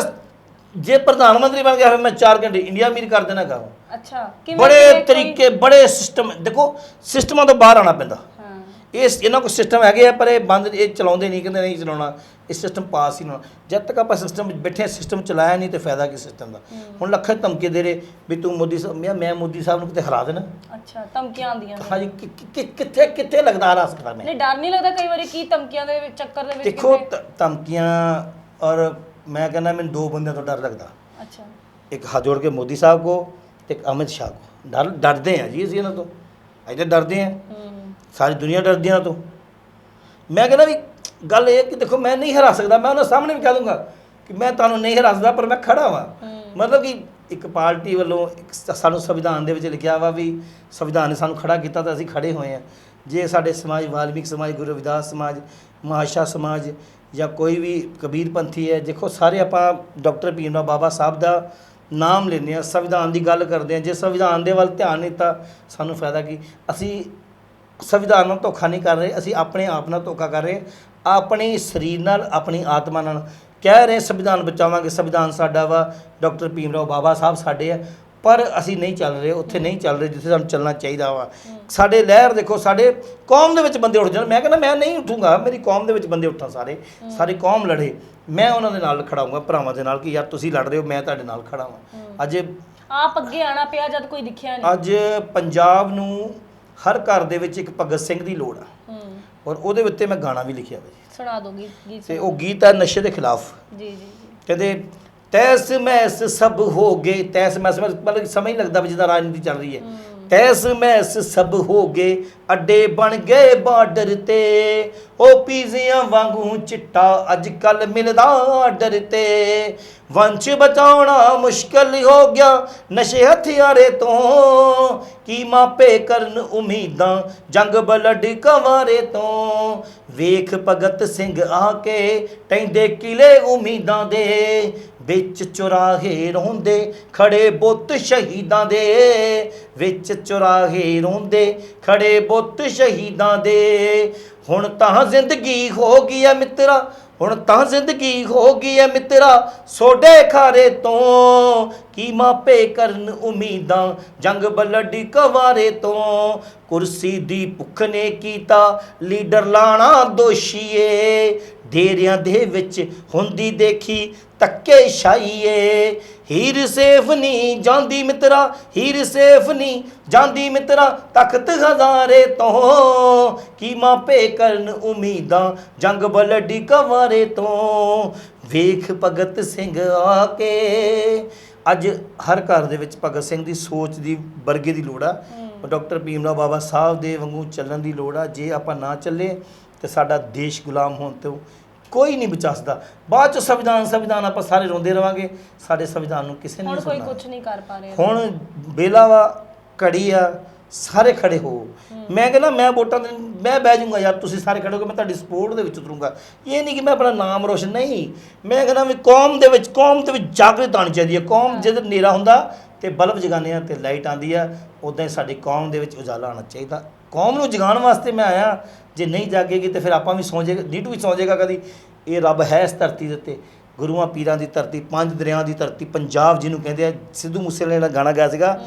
ਜੇ ਪ੍ਰਧਾਨ ਮੰਤਰੀ ਬਣ ਗਿਆ ਫਿਰ ਮੈਂ 4 ਘੰਟੇ ਇੰਡੀਆ ਅਮੀਰ ਕਰ ਦੇਣਾ ਗਾ ਅੱਛਾ ਕਿਵੇਂ ਬੜੇ ਤਰੀਕੇ ਬੜੇ ਸਿਸਟਮ ਦੇਖੋ ਸਿਸਟਮਾਂ ਤੋਂ ਬਾਹਰ ਆਣਾ ਪੈਂਦਾ। ਹਾਂ। ਇਸ ਇਹਨਾਂ ਕੋਲ ਸਿਸਟਮ ਹੈਗੇ ਆ ਪਰ ਇਹ ਬੰਦ ਇਹ ਚਲਾਉਂਦੇ ਨਹੀਂ ਕਹਿੰਦੇ ਨਹੀਂ ਚਲਾਉਣਾ। ਇਹ ਸਿਸਟਮ ਪਾਸ ਹੀ ਨਾ। ਜਦ ਤੱਕ ਆਪਾਂ ਸਿਸਟਮ ਵਿੱਚ ਬੈਠੇ ਸਿਸਟਮ ਚਲਾਇਆ ਨਹੀਂ ਤੇ ਫਾਇਦਾ ਕੀ ਸਿਸਟਮ ਦਾ? ਹੁਣ ਲੱਖਾਂ ਧਮਕੀ ਦੇ ਰਹੇ ਵੀ ਤੂੰ ਮੋਦੀ ਸਾਹਿਬ ਮੈਂ ਮੈਂ ਮੋਦੀ ਸਾਹਿਬ ਨੂੰ ਕਿਤੇ ਹਰਾ ਦੇਣਾ? ਅੱਛਾ ਧਮਕੀਆਂ ਆਉਂਦੀਆਂ ਨੇ। ਹਾਂਜੀ ਕਿ- ਕਿ- ਕਿ- ਕਿੱਥੇ ਕਿੱਥੇ ਲੱਗਦਾ ਹਰਾ ਸਕਦਾ ਮੈਂ? ਨਹੀਂ ਡਰ ਨਹੀਂ ਲੱਗਦਾ ਕਈ ਵਾਰੀ ਕੀ ਧਮਕੀਆਂ ਦੇ ਵਿੱਚ ਚੱਕਰ ਦੇ ਵਿੱਚ ਦੇਖੋ ਕਿਤੇ- ਧ- ਧਮਕੀਆਂ ਔਰ ਮੈਂ ਕਹਿੰਦਾ ਮੈਨੂੰ ਦੋ ਬੰਦਿਆਂ ਤੋਂ ਡਰ ਲੱਗਦਾ। ਅੱਛਾ। ਇੱਕ ਹੱਥ ਜੋੜ ਕੇ ਮੋਦੀ ਸਾਹਿਬ ਕੋ ਤੇ ਇੱਕ ਅਮਿਤ ਸ਼ਾਹ ਕੋ। ਡਰ ਡਰਦੇ ਆ ਜੀ ਅਸੀਂ ਇਹਨਾਂ ਤੋਂ। ਤਾਂ ਡਰਦੇ ਆ। ਹੂੰ। ਸਾਰੀ ਦੁਨੀਆ ਡਰਦੀ ਆ ਇਹਨਾਂ ਤੋਂ। ਮੈਂ ਕਹਿੰਦਾ ਵੀ ਗੱਲ ਇਹ ਕਿ ਦੇਖੋ ਮੈਂ ਨਹੀਂ ਹਰਾ ਸਕਦਾ ਮੈਂ ਉਹਨਾਂ ਸਾਹਮਣੇ ਵੀ ਕਹਿ ਦੂੰਗਾ ਕਿ ਮੈਂ ਤੁਹਾਨੂੰ ਨਹੀਂ ਹਰਾ ਸਕਦਾ ਪਰ ਮੈਂ ਖੜਾ ਵਾਂ। ਹੂੰ। ਮਤਲਬ ਕਿ ਇੱਕ ਪਾਰਟੀ ਵੱਲੋਂ ਸਾਨੂੰ ਸੰਵਿਧਾਨ ਦੇ ਵਿੱਚ ਲਿਖਿਆ ਵਾ ਵੀ ਸੰਵਿਧਾਨ ਨੇ ਸਾਨੂੰ ਖੜਾ ਕੀਤਾ ਤਾਂ ਅਸੀਂ ਖੜੇ ਹੋਏ ਆ ਜੇ ਸਾਡੇ ਸਮਾਜ ਵਾਲਮੀਕ ਸਮਾਜ ਗੁਰੂ ਰਵਿਦਾਸ ਸਮਾਜ ਮਹਾਸ਼ਾ ਸਮਾਜ ਜਾਂ ਕੋਈ ਵੀ ਕਬੀਰ ਪੰਥੀ ਹੈ ਦੇਖੋ ਸਾਰੇ ਆਪਾਂ ਡਾਕਟਰ ਭੀਮ ਰਾਓ ਬਾਬਾ ਸਾਹਿਬ ਦਾ ਨਾਮ ਲੈਂਦੇ ਆ ਸੰਵਿਧਾਨ ਦੀ ਗੱਲ ਕਰਦੇ ਆ ਜੇ ਸੰਵਿਧਾਨ ਦੇ ਵੱਲ ਧਿਆਨ ਨਹੀਂ ਤਾਂ ਸਾਨੂੰ ਫਾਇਦਾ ਕੀ? ਅਸੀਂ ਸੰਵਿਧਾਨ ਨਾਲ ਧੋਖਾ ਨਹੀਂ ਕਰ ਰਹੇ ਅਸੀਂ ਆਪਣੇ ਆਪ ਨਾਲ ਧੋਖਾ ਕਰ ਰਹੇ ਆਪਣੇ ਸਰੀਰ ਨਾਲ ਆਪਣੀ ਆਤਮਾ ਨਾਲ। ਕਹਿ ਰਹੇ ਸੰਵਿਧਾਨ ਬਚਾਵਾਂਗੇ ਸੰਵਿਧਾਨ ਸਾਡਾ ਵਾ ਡਾਕਟਰ ਭੀਮ ਰਾਓ ਬਾਬਾ ਸਾਹਿਬ ਸਾਡੇ ਆ। ਪਰ ਅਸੀਂ ਨਹੀਂ ਚੱਲ ਰਹੇ ਉੱਥੇ ਨਹੀਂ ਚੱਲ ਰਹੇ ਜਿੱਥੇ ਸਾਨੂੰ ਚੱਲਣਾ ਚਾਹੀਦਾ ਵਾ। ਸਾਡੇ ਲਹਿਰ ਦੇਖੋ ਸਾਡੇ ਕੌਮ ਦੇ ਵਿੱਚ ਬੰਦੇ ਉੱਠ ਜਾਣ। ਮੈਂ ਕਹਿੰਦਾ ਮੈਂ ਨਹੀਂ ਉੱਠੂੰਗਾ ਮੇਰੀ ਕੌਮ ਦੇ ਵਿੱਚ ਬੰਦੇ ਉੱਠਣ ਸਾਰੇ। ਸਾਰੀ ਕੌਮ ਲੜੇ। ਮੈਂ ਉਹਨਾਂ ਦੇ ਨਾਲ ਖੜਾ ਹੋਊਂਗਾ ਭਰਾਵਾਂ ਦੇ ਨਾਲ ਕਿ ਯਾਰ ਤੁਸੀਂ ਲੜ ਰਹੇ ਹੋ ਮੈਂ ਤੁਹਾਡੇ ਨਾਲ ਖੜਾ ਹਾਂ ਅੱਜ ਆਪ ਅੱਗੇ ਆਣਾ ਪਿਆ ਜਦ ਕੋਈ ਦਿਖਿਆ ਨਹੀਂ। ਅੱਜ ਪੰਜਾਬ ਨੂੰ ਹਰ ਘਰ ਦੇ ਵਿੱਚ ਇੱਕ ਭਗਤ ਸਿੰਘ ਦੀ ਲੋੜ ਆ। ਔਰ ਉਹਦੇ ਉੱਤੇ ਮੈਂ ਗਾਣਾ ਵੀ ਲਿਖਿਆ ਵਾ ਜੀ। ਸੁਣਾ ਦੋ ਗੀਤ ਤੇ ਉਹ ਗੀਤ ਹੈ ਨਸ਼ੇ ਦੇ ਖਿਲਾਫ। ਜੀ ਜੀ ਜੀ। ਕਹਿੰਦੇ ਤੈਸ ਮੈਸ ਸਭ ਹੋ ਗਏ ਤੈਸ ਮੈਸ ਮਤਲਬ ਸਮਝ ਨਹੀਂ ਲੱਗਦਾ ਵੀ ਜਿੱਦਾਂ ਰਾਜਨੀਤੀ ਚੱਲ ਰਹੀ ਹੈ। ਤੈਸ ਮੈਸ ਸਭ ਹੋ ਗਏ, ਅੱਡੇ ਬਣ ਗਏ ਬਾਰਡਰ ਤੇ। ਉਹ ਪੀਜ਼ਿਆਂ ਵਾਂਗੂ ਚਿੱਟਾ ਅੱਜ ਕੱਲ ਮਿਲਦਾ ਆਰਡਰ ਤੇ। ਵੰਸ਼ ਬਚਾਉਣਾ ਮੁਸ਼ਕਲ ਹੋ ਗਿਆ ਨਸ਼ੇ ਹਥਿਆਰੇ ਤੋਂ। ਕੀ ਮਾਪੇ ਕਰਨ ਉਮੀਦਾਂ ਜੰਗ ਬਲਡ ਕਵਾਰੇ ਤੋਂ। ਵੇਖ ਭਗਤ ਸਿੰਘ ਆ ਕੇ ਟੈਂਦੇ ਕਿਲੇ ਉਮੀਦਾਂ ਦੇ। ਵਿੱਚ ਚੁਰਾਹੇ ਰੋਂਦੇ, ਖੜੇ ਬੁੱਤ ਸ਼ਹੀਦਾਂ ਦੇ। ਵਿੱਚ ਚੁਰਾਹੇ ਰੋਂਦੇ, ਖੜੇ ਬੁੱਤ ਸ਼ਹੀਦਾਂ ਦੇ। ਹੁਣ ਤਾਂ ਜ਼ਿੰਦਗੀ ਹੋ ਗਈ ਐ ਮਿੱਤਰਾ, ਹੁਣ ਤਾਂ ਜ਼ਿੰਦਗੀ ਹੋ ਗਈ ਐ ਮਿੱਤਰਾ, ਸੋਡੇ ਖਾਰੇ ਤੋਂ ਕੀ ਮਾਪੇ ਕਰਨ ਉਮੀਦਾਂ, ਜੰਗ ਬਲੱਡੀ ਕਵਾਰੇ ਤੋਂ। ਕੁਰਸੀ ਦੀ ਭੁੱਖ ਨੇ ਕੀਤਾ ਲੀਡਰ ਲਾਣਾ ਦੋਸ਼ੀਏ। ਡੇਰਿਆਂ ਦੇ ਵਿੱਚ ਹੁੰਦੀ ਦੇਖੀ ਤੱਕੇ ਛਾਈਏ। ਹੀਰ ਸੇਫ ਨਹੀਂ ਜਾਂਦੀ ਮਿੱਤਰਾ ਹੀਰ ਸੇਫ ਨਹੀਂ ਜਾਂਦੀ ਮਿੱਤਰਾ ਤਖਤ ਹਜ਼ਾਰੇ ਤੋਂ। ਕੀ ਮਾਪੇ ਕਰਨ ਉਮੀਦਾਂ ਜੰਗ ਬਲੱਡੀ ਕਵਾਰੇ ਤੋਂ। ਵੇਖ ਭਗਤ ਸਿੰਘ ਆ ਕੇ। ਅੱਜ ਹਰ ਘਰ ਦੇ ਵਿੱਚ ਭਗਤ ਸਿੰਘ ਦੀ ਸੋਚ ਦੀ ਵਰਗੇ ਦੀ ਲੋੜ ਆ। ਡਾਕਟਰ ਭੀਮਰਾਓ ਬਾਬਾ ਸਾਹਿਬ ਦੇ ਵਾਂਗੂ ਚੱਲਣ ਦੀ ਲੋੜ ਆ। ਜੇ ਆਪਾਂ ਨਾ ਚੱਲੇ ਤੇ ਸਾਡਾ ਦੇਸ਼ ਗੁਲਾਮ ਹੋਣ ਤੋਂ ਕੋਈ ਨਹੀਂ ਬਚਾ ਸਕਦਾ। ਬਾਅਦ ਚ ਸੰਵਿਧਾਨ ਸੰਵਿਧਾਨ ਆਪਾਂ ਸਾਰੇ ਰੋਂਦੇ ਰਵਾਂਗੇ। ਸਾਡੇ ਸੰਵਿਧਾਨ ਨੂੰ ਕਿਸੇ ਨੇ ਹੁਣ ਨਹੀਂ ਕੋਈ ਸੁਣਨਾ। ਕੁਝ ਨਹੀਂ ਕਰ ਪਾ ਰਿਹਾ। ਹੁਣ ਬੇਲਾ ਵਾ ਘੜੀ ਆ ਸਾਰੇ ਖੜੇ ਹੋ। ਮੈਂ ਕਹਿੰਦਾ ਮੈਂ ਵੋਟਾਂ ਦੇ ਮੈਂ ਬਹਿ ਜਾਊਂਗਾ ਯਾਰ ਤੁਸੀਂ ਸਾਰੇ ਖੜੇ ਹੋ ਕੇ ਮੈਂ ਤੁਹਾਡੀ ਸਪੋਰਟ ਦੇ ਵਿੱਚ ਉਤਰੂੰਗਾ। ਇਹ ਨਹੀਂ ਕਿ ਮੈਂ ਆਪਣਾ ਨਾਮ ਰੋਸ਼ਨ ਨਹੀਂ। ਮੈਂ ਕਹਿੰਦਾ ਵੀ ਕੌਮ ਦੇ ਵਿੱਚ ਕੌਮ ਦੇ ਵਿੱਚ ਜਾਗਰਤ ਆਉਣੀ ਚਾਹੀਦੀ ਹੈ। ਕੌਮ ਜਦ ਹਨੇਰਾ ਹੁੰਦਾ ਤੇ ਬਲਬ ਜਗਾਉਂਦੇ ਆ ਤੇ ਲਾਈਟ ਆਉਂਦੀ ਆ ਉਦਾਂ ਹੀ ਸਾਡੀ ਕੌਮ ਦੇ ਵਿੱਚ ਉਜਾਲਾ ਆਉਣਾ ਚਾਹੀਦਾ। ਕੌਮ ਨੂੰ ਜਗਾਉਣ ਵਾਸਤੇ ਮੈਂ ਆਇਆ। ਜੇ ਨਹੀਂ ਜਾਗੇਗੀ ਤੇ ਫਿਰ ਆਪਾਂ ਵੀ ਸੌਂ ਜਾਏਗਾ ਨੀਟੂ ਵੀ ਸੌਂ ਜਾਏਗਾ ਕਦੀ। ਇਹ ਰੱਬ ਹੈ ਇਸ ਧਰਤੀ ਦੇ ਉੱਤੇ। ਗੁਰੂਆਂ ਪੀਰਾਂ ਦੀ ਧਰਤੀ ਪੰਜ ਦਰਿਆਵਾਂ ਦੀ ਧਰਤੀ ਪੰਜਾਬ ਜਿਹਨੂੰ ਕਹਿੰਦੇ ਆ ਸਿੱਧੂ ਮੂਸੇਵਾਲੇ ਨੇ ਗਾਣਾ ਗਾਇਆ ਸੀਗਾ।